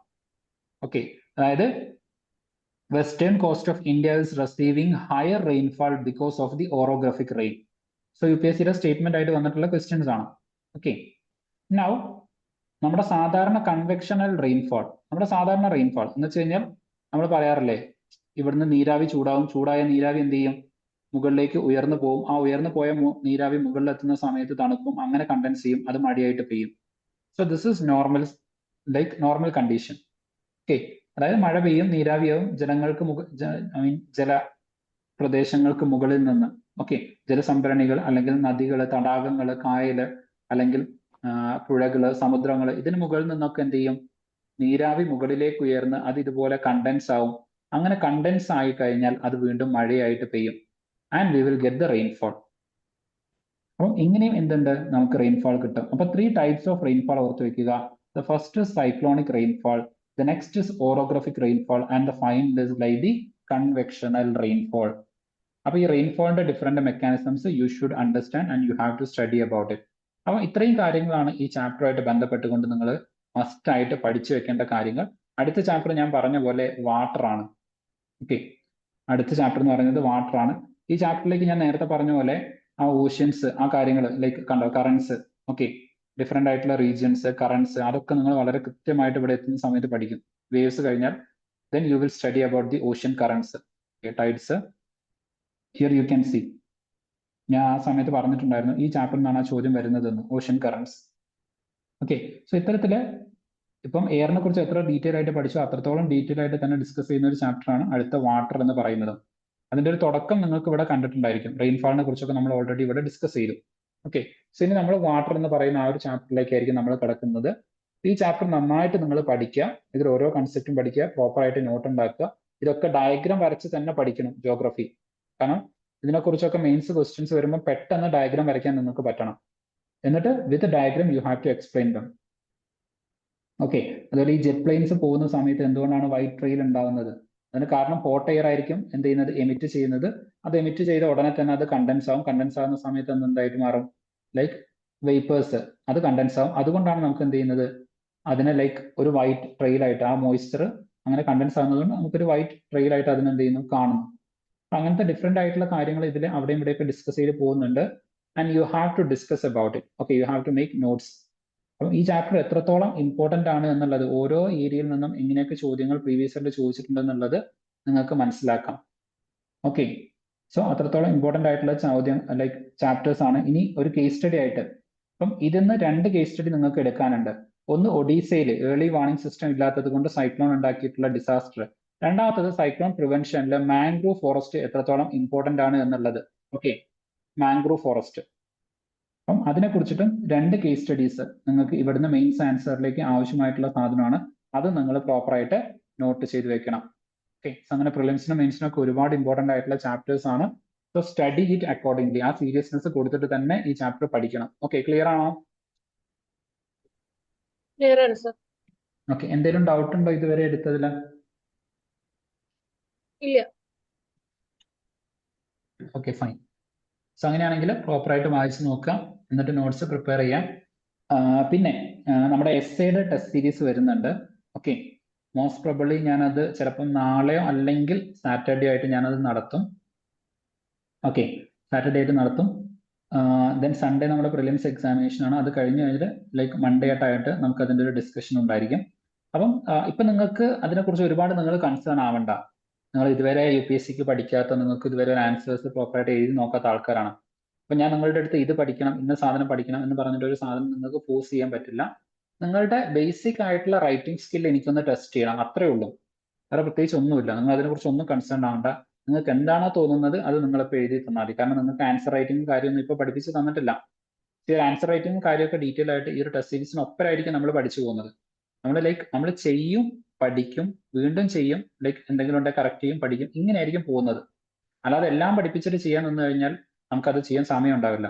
ഓക്കെ. അതായത് western coast of India is receiving higher rainfall because of the orographic rain. So U P S സിയുടെ സ്റ്റേറ്റ്മെന്റ് ആയിട്ട് വന്നിട്ടുള്ള ക്വസ്റ്റ്യൻസ് ആണ്. ഓക്കെ നൗ നമ്മുടെ സാധാരണ കൺവെക്ഷണൽ റെയിൻഫാൾ നമ്മുടെ സാധാരണ റെയിൻഫാൾ എന്ന് വെച്ച് കഴിഞ്ഞാൽ നമ്മൾ പറയാറില്ലേ ഇവിടുന്ന് നീരാവി ചൂടാവും ചൂടായ നീരാവി എന്ത് ചെയ്യും? മുകളിലേക്ക് ഉയർന്നു പോകും ആ ഉയർന്നു പോയ നീരാവി മുകളിൽ എത്തുന്ന സമയത്ത് തണുക്കും അങ്ങനെ കണ്ടൻസ് ചെയ്യും അത് മടിയായിട്ട് പെയ്യും. So this is normal like normal condition okay അതായത് മഴ പെയ്യും നീരാവിയാവും. ജനങ്ങൾക്ക് മുക ഐ മീൻ ജല പ്രദേശങ്ങൾക്ക് മുകളിൽ നിന്ന് ഓക്കെ ജലസംഭരണികൾ അല്ലെങ്കിൽ നദികൾ തടാകങ്ങൾ കായൽ അല്ലെങ്കിൽ പുഴകൾ സമുദ്രങ്ങൾ ഇതിന് മുകളിൽ നിന്നൊക്കെ എന്ത് ചെയ്യും? നീരാവി മുകളിലേക്ക് ഉയർന്ന് അത് ഇതുപോലെ കണ്ടൻസ് ആവും. അങ്ങനെ കണ്ടൻസ് ആയി കഴിഞ്ഞാൽ അത് വീണ്ടും മഴയായിട്ട് പെയ്യും. And we will get the rainfall അപ്പം ഇങ്ങനെയും എന്തുണ്ട്? നമുക്ക് റെയിൻഫോൾ കിട്ടും. അപ്പൊ ത്രീ ടൈപ്സ് ഓഫ് റെയിൻഫോൾ ഓർത്ത് വെക്കുക. The first cyclonic rainfall the next is orographic rainfall and the final is like the convectional rainfall. അപ്പൊ ഈ റെയിൻഫോളിന്റെ different mechanisms you should understand and you have to study about it അപ്പൊ ഇത്രയും കാര്യങ്ങളാണ് ഈ ചാപ്റ്ററുമായിട്ട് ബന്ധപ്പെട്ടുകൊണ്ട് നിങ്ങൾ മസ്റ്റ് ആയിട്ട് പഠിച്ചു വെക്കേണ്ട കാര്യങ്ങൾ. അടുത്ത ചാപ്റ്റർ ഞാൻ പറഞ്ഞ പോലെ വാട്ടർ ആണ്. ഓക്കെ അടുത്ത ചാപ്റ്റർ എന്ന് പറയുന്നത് വാട്ടർ ആണ്. ഈ ചാപ്റ്ററിലേക്ക് ഞാൻ നേരത്തെ പറഞ്ഞ പോലെ ആ ഓഷ്യൻസ് ആ കാര്യങ്ങൾ ലൈക്ക് കണ്ടോ കറൻസ് ഓക്കെ ഡിഫറെന്റ് ആയിട്ടുള്ള റീജിയൻസ് കറൻസ് അതൊക്കെ നിങ്ങൾ വളരെ കൃത്യമായിട്ട് ഇവിടെ എത്തുന്ന സമയത്ത് പഠിക്കും. വേവ്സ് കഴിഞ്ഞാൽ then you will study about the ocean currents tides here you can see ഞാൻ ആ സമയത്ത് പറഞ്ഞിട്ടുണ്ടായിരുന്നു ഈ ചാപ്റ്ററിൽ നിന്നാണ് ആ ചോദ്യം വരുന്നതെന്ന് ഓഷ്യൻ കറൻസ് ഓക്കെ സോ ഇത്തരത്തിൽ ഇപ്പം എയറിനെ കുറിച്ച് എത്ര ഡീറ്റെയിൽ ആയിട്ട് പഠിച്ചോ അത്രത്തോളം ഡീറ്റെയിൽ ആയിട്ട് തന്നെ ഡിസ്കസ് ചെയ്യുന്ന ഒരു ചാപ്റ്ററാണ് അടുത്ത വാട്ടർ എന്ന് പറയുന്നത്. അതിന്റെ ഒരു തുടക്കം നിങ്ങൾക്ക് ഇവിടെ കണ്ടിട്ടുണ്ടായിരിക്കും. റെയിൻഫാളിനെ കുറിച്ചൊക്കെ നമ്മൾ ഓൾറെഡി ഇവിടെ ഡിസ്കസ് ചെയ്തു. ഓക്കെ സോ ഇനി നമ്മൾ വാട്ടർ എന്ന് പറയുന്ന ആ ഒരു ചാപ്റ്ററിലേക്കായിരിക്കും നമ്മൾ കിടക്കുന്നത്. ഈ ചാപ്റ്റർ നന്നായിട്ട് നിങ്ങൾ പഠിക്കുക. ഇതിൽ ഓരോ കൺസെപ്റ്റും പഠിക്കുക. പ്രോപ്പർ ആയിട്ട് നോട്ട് ഉണ്ടാക്കുക. ഇതൊക്കെ ഡയഗ്രാം വരച്ച് തന്നെ പഠിക്കണം ജോഗ്രഫി കാരണം ഇതിനെക്കുറിച്ചൊക്കെ മെയിൻസ് ക്വസ്റ്റ്യൻസ് വരുമ്പോൾ പെട്ടെന്ന് ഡയഗ്രാം വരയ്ക്കാൻ നിങ്ങൾക്ക് പറ്റണം. എന്നിട്ട് with diagram you have to explain them okay അതുപോലെ ഈ ജെറ്റ് പ്ലെയിൻസ് പോകുന്ന സമയത്ത് എന്തുകൊണ്ടാണ് വൈറ്റ് ട്രെയിൽ ഉണ്ടാകുന്നത് അതിന് കാരണം ഹോട്ട് എയർ ആയിരിക്കും എന്ത് ചെയ്യുന്നത്? എമിറ്റ് ചെയ്യുന്നത്. അത് എമിറ്റ് ചെയ്ത ഉടനെ തന്നെ അത് കണ്ടൻസ് ആവും. കണ്ടൻസ് ആവുന്ന സമയത്ത് എന്ത് എന്തായിട്ട് മാറും? ലൈക്ക് വേപ്പേഴ്സ് അത് കണ്ടൻസ് ആവും. അതുകൊണ്ടാണ് നമുക്ക് എന്ത് ചെയ്യുന്നത്? അതിനെ ലൈക്ക് ഒരു വൈറ്റ് ട്രെയിൽ ആയിട്ട് ആ മോയ്സ്ചർ അങ്ങനെ കണ്ടൻസ് ആവുന്നതുകൊണ്ട് നമുക്കൊരു വൈറ്റ് ട്രെയിൽ ആയിട്ട് അതിന് എന്ത് ചെയ്യുന്നു? കാണുന്നു അങ്ങനത്തെ ഡിഫറെന്റ് ആയിട്ടുള്ള കാര്യങ്ങൾ ഇതിൽ അവിടെയും ഇവിടെയൊക്കെ ഡിസ്കസ് ചെയ്ത് പോകുന്നുണ്ട്. And you have to discuss about it okay you have to make notes അപ്പം ഈ ചാപ്റ്റർ എത്രത്തോളം ഇമ്പോർട്ടന്റ് ആണ് എന്നുള്ളത് ഓരോ ഏരിയയിൽ നിന്നും എങ്ങനെയൊക്കെ ചോദ്യങ്ങൾ പ്രീവിയസ് ആയിട്ട് ചോദിച്ചിട്ടുണ്ടെന്നുള്ളത് നിങ്ങൾക്ക് മനസ്സിലാക്കാം. ഓക്കെ സോ അത്രത്തോളം ഇമ്പോർട്ടന്റ് ആയിട്ടുള്ള ചോദ്യം ലൈക്ക് ചാപ്റ്റേഴ്സ് ആണ്. ഇനി ഒരു കേസ് സ്റ്റഡി ആയിട്ട്. അപ്പം ഇതിന്ന് രണ്ട് കേസ് സ്റ്റഡി നിങ്ങൾക്ക് എടുക്കാനുണ്ട്. ഒന്ന് ഒഡീസയിൽ ഏർലി വാർണിംഗ് സിസ്റ്റം ഇല്ലാത്തത് കൊണ്ട് സൈക്ലോൺ ഉണ്ടാക്കിയിട്ടുള്ള ഡിസാസ്റ്റർ രണ്ടാമത്തത് സൈക്ലോൺ പ്രിവെൻഷനിൽ മാംഗ്രൂവ് ഫോറസ്റ്റ് എത്രത്തോളം ഇമ്പോർട്ടന്റ് ആണ് എന്നുള്ളത്. ഓക്കെ മാംഗ്രൂവ് ഫോറസ്റ്റ് അപ്പം അതിനെ കുറിച്ചിട്ടും രണ്ട് കേസ് സ്റ്റഡീസ് നിങ്ങൾക്ക് ഇവിടുന്ന് മെയിൻസ് ആൻസറിലേക്ക് ആവശ്യമായിട്ടുള്ള സാധനമാണ്. അത് നിങ്ങൾ പ്രോപ്പറായിട്ട് നോട്ട് ചെയ്ത് വെക്കണം. ഓക്കെ അങ്ങനെ പ്രിലിംസിനും മെയിൻസിനും ഒക്കെ ഒരുപാട് ഇമ്പോർട്ടന്റ് ആയിട്ടുള്ള ചാപ്റ്റേഴ്സ് ആണ്. സോ സ്റ്റഡി ഇറ്റ് അക്കോർഡിംഗ്ലി ആ സീരിയസ്നെസ് കൊടുത്തിട്ട് തന്നെ ഈ ചാപ്റ്റർ പഠിക്കണം. ഓക്കെ ക്ലിയർ ആണോ? ക്ലിയർ ആണ് സർ ഓക്കെ എന്തെങ്കിലും ഡൗട്ട് ഉണ്ടോ ഇതുവരെ എടുത്തതിൽ ഇല്ല. ഓക്കെ ഫൈൻ സോ അങ്ങനെയാണെങ്കിൽ പ്രോപ്പറായിട്ട് വായിച്ച് നോക്കാം എന്നിട്ട് നോട്ട്സ് പ്രിപ്പയർ ചെയ്യാം. പിന്നെ നമ്മുടെ എസ് എയുടെ ടെസ്റ്റ് സീരീസ് വരുന്നുണ്ട്. ഓക്കെ മോസ്റ്റ് പ്രൊബബ്ലി ഞാനത് ചിലപ്പം നാളെയോ അല്ലെങ്കിൽ സാറ്റർഡേ ആയിട്ട് ഞാനത് നടത്തും. ഓക്കെ സാറ്റർഡേ ആയിട്ട് നടത്തും. ദെൻ സൺഡേ നമ്മുടെ പ്രിലിംസ് എക്സാമിനേഷൻ ആണ്. അത് കഴിഞ്ഞ് കഴിഞ്ഞിട്ട് ലൈക്ക് മൺഡേ ആയിട്ടായിട്ട് നമുക്ക് അതിന്റെ ഒരു ഡിസ്കഷൻ ഉണ്ടായിരിക്കും. അപ്പം ഇപ്പം നിങ്ങൾക്ക് അതിനെക്കുറിച്ച് ഒരുപാട് നിങ്ങൾ കൺസേൺ ആവണ്ട. നിങ്ങൾ ഇതുവരെ യു പി എസ് സിക്ക് പഠിക്കാത്ത നിങ്ങൾക്ക് ഇതുവരെ ഒരു ആൻസേഴ്സ് പ്രോപ്പറായിട്ട് എഴുതി നോക്കാത്ത ആൾക്കാരാണ്. അപ്പൊ ഞാൻ നിങ്ങളുടെ അടുത്ത് ഇത് പഠിക്കണം ഇന്ന സാധനം പഠിക്കണം എന്ന് പറഞ്ഞിട്ട് ഒരു സാധനം നിങ്ങൾക്ക് ഫോഴ്സ് ചെയ്യാൻ പറ്റില്ല. നിങ്ങളുടെ ബേസിക് ആയിട്ടുള്ള റൈറ്റിംഗ് സ്കിൽ എനിക്കൊന്ന് ടെസ്റ്റ് ചെയ്യണം അത്രേ ഉള്ളൂ. വേറെ പ്രത്യേകിച്ച് ഒന്നുമില്ല. നിങ്ങൾ അതിനെക്കുറിച്ച് ഒന്നും കൺസേൺ ആവണ്ട. നിങ്ങൾക്ക് എന്താണോ തോന്നുന്നത് അത് നിങ്ങളിപ്പോൾ എഴുതി തന്നാൽ മതി. കാരണം നിങ്ങൾക്ക് ആൻസർ റൈറ്റിംഗ് കാര്യമൊന്നും ഇപ്പോൾ പഠിപ്പിച്ച് തന്നിട്ടില്ല. ഈ ആൻസർ റൈറ്റിംഗ് കാര്യമൊക്കെ ഡീറ്റെയിൽ ആയിട്ട് ഈ ഒരു ടെസ്റ്റ് സീരീസിന് ഒപ്പരായിരിക്കും നമ്മൾ പഠിച്ചു പോകുന്നത്. നമ്മൾ ലൈക്ക് നമ്മൾ ചെയ്യും പഠിക്കും വീണ്ടും ചെയ്യും ലൈക്ക് എന്തെങ്കിലും ഉണ്ടെങ്കിൽ കറക്റ്റ് ചെയ്യും പഠിക്കും ഇങ്ങനെയായിരിക്കും പോകുന്നത്. അല്ലാതെ എല്ലാം പഠിപ്പിച്ചിട്ട് ചെയ്യാൻ നിന്ന് കഴിഞ്ഞാൽ നമുക്കത് ചെയ്യാൻ സമയം ഉണ്ടാവില്ല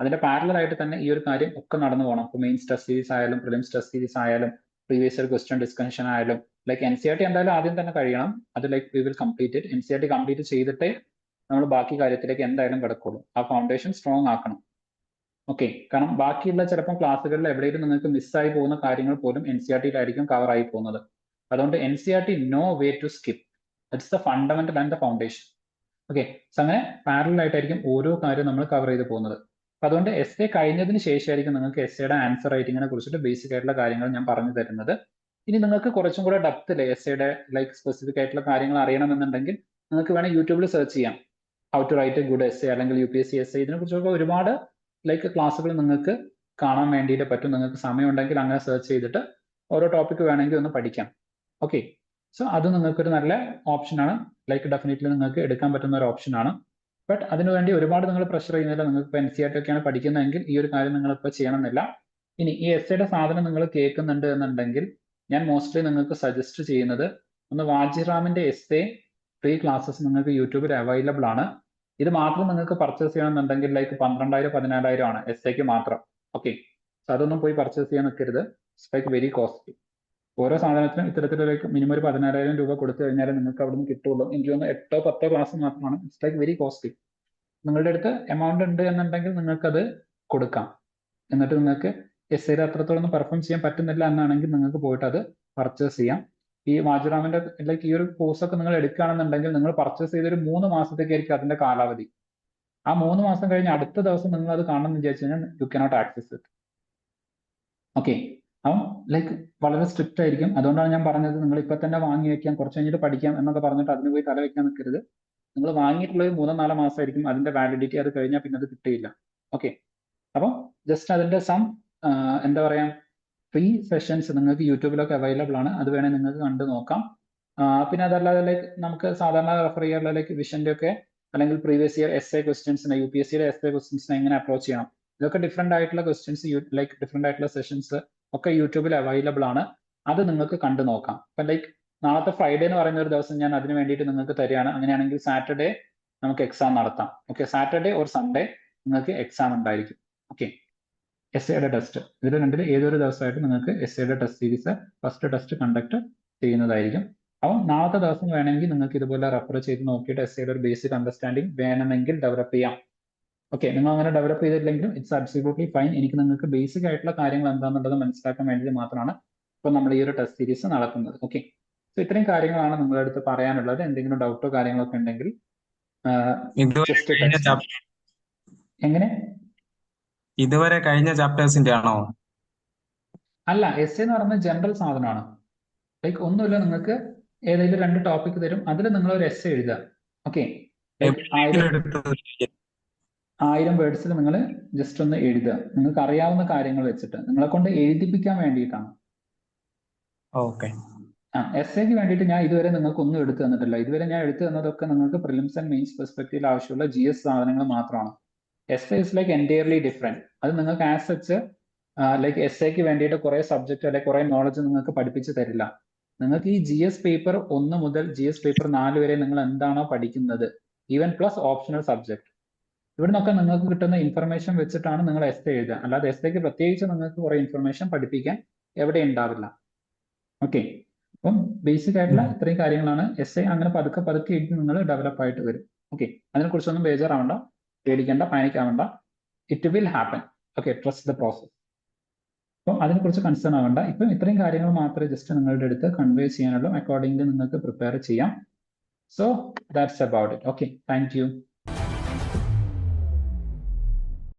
അതിന്റെ പാരലായിട്ട് തന്നെ ഈ ഒരു കാര്യം ഒക്കെ നടന്നു പോകണം ഇപ്പോൾ മെയിൻസ് ടെസ്റ്റ് സീരീസ് ആയാലും പ്രിലിംസ് ടെസ്റ്റ് സീരീസ് ആയാലും പ്രീവിയസ് ഇയർ ക്വസ്റ്റ്യൻ ഡിസ്കഷൻ ആയാലും like N C R T എന്തായാലും ആദ്യം തന്നെ കഴിയണം. അത് like we will complete it N C R T complete ചെയ്തിട്ടേ നമ്മൾ ബാക്കി കാര്യത്തിലേക്ക് എന്തായാലും കിടക്കുള്ളൂ. ആ ഫൗണ്ടേഷൻ സ്ട്രോങ് ആക്കണം. ഓക്കെ കാരണം ബാക്കിയുള്ള ചിലപ്പോൾ ക്ലാസ്സുകളിൽ എവിടെയെങ്കിലും നിങ്ങൾക്ക് മിസ്സായി പോകുന്ന കാര്യങ്ങൾ പോലും എൻ സി ആർ ടിയിലായിരിക്കും കവർ ആയി പോകുന്നത്. അതുകൊണ്ട് N C R T no way to skip it's the fundamental and the foundation okay so അങ്ങനെ പാരലൽ ആയിട്ടായിരിക്കും ഓരോ കാര്യം നമ്മൾ കവർ ചെയ്ത് പോകുന്നത്. അപ്പൊ അതുകൊണ്ട് എസ് എ കഴിഞ്ഞതിന് ശേഷമായിരിക്കും നിങ്ങൾക്ക് എസ് എയുടെ ആൻസർ റൈറ്റിങ്ങിനെ കുറിച്ചിട്ട് ബേസിക് ആയിട്ടുള്ള കാര്യങ്ങൾ ഞാൻ പറഞ്ഞു തരുന്നത്. ഇനി നിങ്ങൾക്ക് കുറച്ചും കൂടെ ഡെപ്തിൽ എസ് എയുടെ ലൈക്ക് സ്പെസിഫിക് ആയിട്ടുള്ള കാര്യങ്ങൾ അറിയണമെന്നുണ്ടെങ്കിൽ നിങ്ങൾക്ക് വേണമെങ്കിൽ യൂട്യൂബിൽ സെർച്ച് ചെയ്യാം. How to write a good S A അല്ലെങ്കിൽ U P S C S A ഇതിനെ കുറിച്ചൊക്കെ ഒരുപാട് ലൈക്ക് ക്ലാസ്സുകൾ നിങ്ങൾക്ക് കാണാൻ വേണ്ടിയിട്ട് പറ്റും. നിങ്ങൾക്ക് സമയം ഉണ്ടെങ്കിൽ അങ്ങനെ സെർച്ച് ചെയ്തിട്ട് ഓരോ ടോപ്പിക് വേണമെങ്കിൽ ഒന്ന് പഠിക്കാം. ഓക്കെ സോ അത് നിങ്ങൾക്കൊരു നല്ല ഓപ്ഷനാണ് ലൈക്ക് ഡെഫിനറ്റ്ലി നിങ്ങൾക്ക് എടുക്കാൻ പറ്റുന്ന ഒരു ഓപ്ഷനാണ് ബട്ട് അതിനുവേണ്ടി ഒരുപാട് നിങ്ങൾ പ്രഷർ ചെയ്യുന്നില്ല നിങ്ങൾക്ക് ഇപ്പോൾ എൻ സി ആർ ടി ഒക്കെയാണ് പഠിക്കുന്നതെങ്കിൽ ഈ ഒരു കാര്യം നിങ്ങൾ ഇപ്പോൾ ചെയ്യണമെന്നില്ല. ഇനി ഈ എസ് എയുടെ സാധനം നിങ്ങൾ കേൾക്കുന്നുണ്ട് എന്നുണ്ടെങ്കിൽ ഞാൻ മോസ്റ്റ്ലി നിങ്ങൾക്ക് സജസ്റ്റ് ചെയ്യുന്നത് ഒന്ന് വാജിറാമിന്റെ എസ് എ ഫ്രീ ക്ലാസ്സസ് നിങ്ങൾക്ക് യൂട്യൂബിൽ അവൈലബിൾ ആണ്. ഇത് മാത്രം നിങ്ങൾക്ക് പർച്ചേസ് ചെയ്യണമെന്നുണ്ടെങ്കിൽ ലൈക്ക് പന്ത്രണ്ടായിരം പതിനാലായിരം ആണ് എസ് എക്ക് മാത്രം. ഓക്കെ സോ അതൊന്നും പോയി പർച്ചേസ് ചെയ്യാൻ നിൽക്കരുത്. ഇറ്റ്സ് ലൈക്ക് വെരി കോസ്റ്റ്ലി ഓരോ സാധനത്തിനും ഇത്തരത്തിലൊരു മിനിമം ഒരു പതിനായിരം രൂപ കൊടുത്തു കഴിഞ്ഞാൽ നിങ്ങൾക്ക് അവിടെ നിന്ന് കിട്ടുള്ളൂ. എനിക്ക് തോന്നുന്നു എട്ടോ പത്തോ ക്ലാസ് മാത്രമാണ്. ഇറ്റ്സ് ലൈക്ക് വെരി കോസ്റ്റ്ലി നിങ്ങളുടെ അടുത്ത് എമൗണ്ട് ഉണ്ട് എന്നുണ്ടെങ്കിൽ നിങ്ങൾക്ക് അത് കൊടുക്കാം. എന്നിട്ട് നിങ്ങൾക്ക് എസ് ഐയിൽ അത്രത്തോളം പെർഫോം ചെയ്യാൻ പറ്റുന്നില്ല എന്നാണെങ്കിൽ നിങ്ങൾക്ക് പോയിട്ട് അത് പർച്ചേസ് ചെയ്യാം. ഈ വാജുറാമിന്റെ ലൈക്ക് ഈ ഒരു കോഴ്സ് ഒക്കെ നിങ്ങൾ എടുക്കുകയാണെന്നുണ്ടെങ്കിൽ നിങ്ങൾ പർച്ചേസ് ചെയ്ത ഒരു മൂന്ന് മാസത്തേക്കായിരിക്കും അതിന്റെ കാലാവധി. ആ മൂന്ന് മാസം കഴിഞ്ഞ് അടുത്ത ദിവസം നിങ്ങൾ അത് കാണണം എന്ന് വിചാരിച്ചു കഴിഞ്ഞാൽ you cannot access it okay അപ്പം ലൈക്ക് വളരെ സ്ട്രിക്റ്റ് ആയിരിക്കും. അതുകൊണ്ടാണ് ഞാൻ പറഞ്ഞത് നിങ്ങൾ ഇപ്പൊ തന്നെ വാങ്ങി വെക്കാം കുറച്ച് കഴിഞ്ഞിട്ട് പഠിക്കാം എന്നൊക്കെ പറഞ്ഞിട്ട് അതിന് പോയി തല വെക്കാൻ നിൽക്കരുത്. നിങ്ങൾ വാങ്ങിയിട്ടുള്ളത് മൂന്നോ നാലോ മാസമായിരിക്കും അതിന്റെ വാലിഡിറ്റി അത് കഴിഞ്ഞാൽ പിന്നെ അത് കിട്ടിയില്ല. ഓക്കെ അപ്പം ജസ്റ്റ് അതിന്റെ സം എന്താ പറയാ ഫ്രീ സെഷൻസ് നിങ്ങൾക്ക് യൂട്യൂബിലൊക്കെ അവൈലബിൾ ആണ്. അത് വേണേൽ നിങ്ങൾക്ക് കണ്ടു നോക്കാം. പിന്നെ അതല്ലാതെ ലൈക്ക് നമുക്ക് സാധാരണ റെഫർ ചെയ്യാറുള്ള ലൈക്ക് വിഷന്റെ ഒക്കെ അല്ലെങ്കിൽ പ്രീവിയസ് ഇയർ എസ് എ ക്വസ്റ്റ്യൻസിനെ യു പി എസ് സിയുടെ എസ് എ ക്വസ്റ്റ്യൻസിനെ എങ്ങനെ അപ്രോച്ച് ചെയ്യണം? ഇതൊക്കെ ഡിഫറെന്റ് ആയിട്ടുള്ള ക്വസ്റ്റ്യൻസ് ലൈക്ക് ഡിഫറെന്റ് ആയിട്ടുള്ള സെഷൻസ് ഒക്കെ യൂട്യൂബിൽ അവൈലബിൾ ആണ്. അത് നിങ്ങൾക്ക് കണ്ടു നോക്കാം. ഇപ്പം ലൈക്ക് നാളത്തെ ഫ്രൈഡേ എന്ന് പറയുന്ന ഒരു ദിവസം ഞാൻ അതിന് വേണ്ടിയിട്ട് നിങ്ങൾക്ക് തരികയാണ്. അങ്ങനെയാണെങ്കിൽ സാറ്റർഡേ നമുക്ക് എക്സാം നടത്താം. ഓക്കെ സാറ്റർഡേ ഓർ സൺഡേ നിങ്ങൾക്ക് എക്സാം ഉണ്ടായിരിക്കും. ഓക്കെ എസ് എയുടെ ടെസ്റ്റ് ഇതിൽ രണ്ടിൽ ഏതൊരു ദിവസമായിട്ട് നിങ്ങൾക്ക് എസ് എയുടെ test series first test conduct ചെയ്യുന്നതായിരിക്കും. അപ്പം നാളത്തെ ദിവസം വേണമെങ്കിൽ നിങ്ങൾക്ക് ഇതുപോലെ റെഫർ ചെയ്ത് നോക്കിയിട്ട് എസ് എയുടെ ഒരു ബേസിക് അണ്ടർസ്റ്റാൻഡിങ് വേണമെങ്കിൽ ഡെവലപ്പ് ചെയ്യാം. ഓക്കെ നിങ്ങൾ അങ്ങനെ ഡെവലപ്പ് ചെയ്തിട്ടില്ലെങ്കിലും ഇറ്റ്സ് അബ്സല്യൂട്ട്ലി ഫൈൻ എനിക്ക് നിങ്ങൾക്ക് ബേസിക് ആയിട്ടുള്ള കാര്യങ്ങൾ എന്താണെന്നുള്ളത് മനസ്സിലാക്കാൻ വേണ്ടി മാത്രമാണ് ഇപ്പൊ നമ്മൾ ഈ ഒരു ടെസ്റ്റ് സീരീസ് നടക്കുന്നത് ഓക്കെ സോ ഇത്രയും കാര്യങ്ങളാണ് നിങ്ങളുടെ അടുത്ത് പറയാനുള്ളത്. എന്തെങ്കിലും ഡൗട്ടോ കാര്യങ്ങളൊക്കെ ഉണ്ടെങ്കിൽ എങ്ങനെ? ഇതുവരെ കഴിഞ്ഞ ചാപ്റ്റേഴ്സിന്റെ ആണോ? അല്ല എസ് എന്ന് പറയുന്നത് ജനറൽ സാധനമാണ്. ലൈക്ക് ഒന്നുമില്ല നിങ്ങൾക്ക് ഏതെങ്കിലും രണ്ട് ടോപ്പിക് തരും. അതിൽ നിങ്ങൾ ഒരു എസ് എഴുതുക ഓക്കെ ആയിരം വേർഡ്സിൽ നിങ്ങൾ ജസ്റ്റ് ഒന്ന് എഴുതുക. നിങ്ങൾക്ക് അറിയാവുന്ന കാര്യങ്ങൾ വെച്ചിട്ട് നിങ്ങളെ കൊണ്ട് എഴുതിപ്പിക്കാൻ വേണ്ടിയിട്ടാണ്. ഓക്കെ ആ എസ് എക്ക് വേണ്ടിയിട്ട് ഞാൻ ഇതുവരെ നിങ്ങൾക്ക് ഒന്നും എടുത്തു തന്നിട്ടില്ല. ഇതുവരെ ഞാൻ എടുത്തു തന്നതൊക്കെ നിങ്ങൾക്ക് പ്രിലിംസ് ആൻഡ് മെയിൻസ് പെർസ്പെക്റ്റീവിൽ ആവശ്യമുള്ള ജി എസ് സാധനങ്ങൾ മാത്രമാണ്. S A is like entirely different അത് നിങ്ങൾക്ക് ആസ് സച്ച് ലൈക്ക് എസ് എക്ക് വേണ്ടിയിട്ട് കുറെ സബ്ജക്റ്റ് അല്ലെങ്കിൽ കുറെ നോളജ് നിങ്ങൾക്ക് പഠിപ്പിച്ചു തരില്ല. നിങ്ങൾക്ക് ഈ ജി എസ് പേപ്പർ ഒന്ന് മുതൽ ജി എസ് പേപ്പർ നാല് വരെ നിങ്ങൾ എന്താണോ പഠിക്കുന്നത്. ഈവൻ പ്ലസ് ഓപ്ഷണൽ സബ്ജക്ട് ഇവിടെ നിന്നൊക്കെ നിങ്ങൾക്ക് കിട്ടുന്ന ഇൻഫർമേഷൻ വെച്ചിട്ടാണ് നിങ്ങൾ എസ് എ എഴുതുക. അല്ലാതെ എസ് എക്ക് പ്രത്യേകിച്ച് നിങ്ങൾക്ക് കുറെ ഇൻഫർമേഷൻ പഠിപ്പിക്കാൻ എവിടെ ഉണ്ടാവില്ല. ഓക്കെ അപ്പം ബേസിക് ആയിട്ടുള്ള ഇത്രയും കാര്യങ്ങളാണ്. എസ് എ അങ്ങനെ പതുക്കെ പതുക്കെ എഴുതി നിങ്ങൾ ഡെവലപ്പ് ആയിട്ട് വരും. ഓക്കെ അതിനെക്കുറിച്ചൊന്നും ബേജാറാവണ്ട. പേടിക്കേണ്ട പാനിക് ആവണ്ട. It will happen okay trust the process അപ്പം അതിനെക്കുറിച്ച് കൺസേൺ ആവണ്ട. ഇപ്പം ഇത്രയും കാര്യങ്ങൾ മാത്രമേ ജസ്റ്റ് നിങ്ങളുടെ അടുത്ത് കൺവേ ചെയ്യാനുള്ളൂ. അക്കോർഡിംഗ്ലി നിങ്ങൾക്ക് പ്രിപ്പയർ ചെയ്യാം. So that's about it okay thank you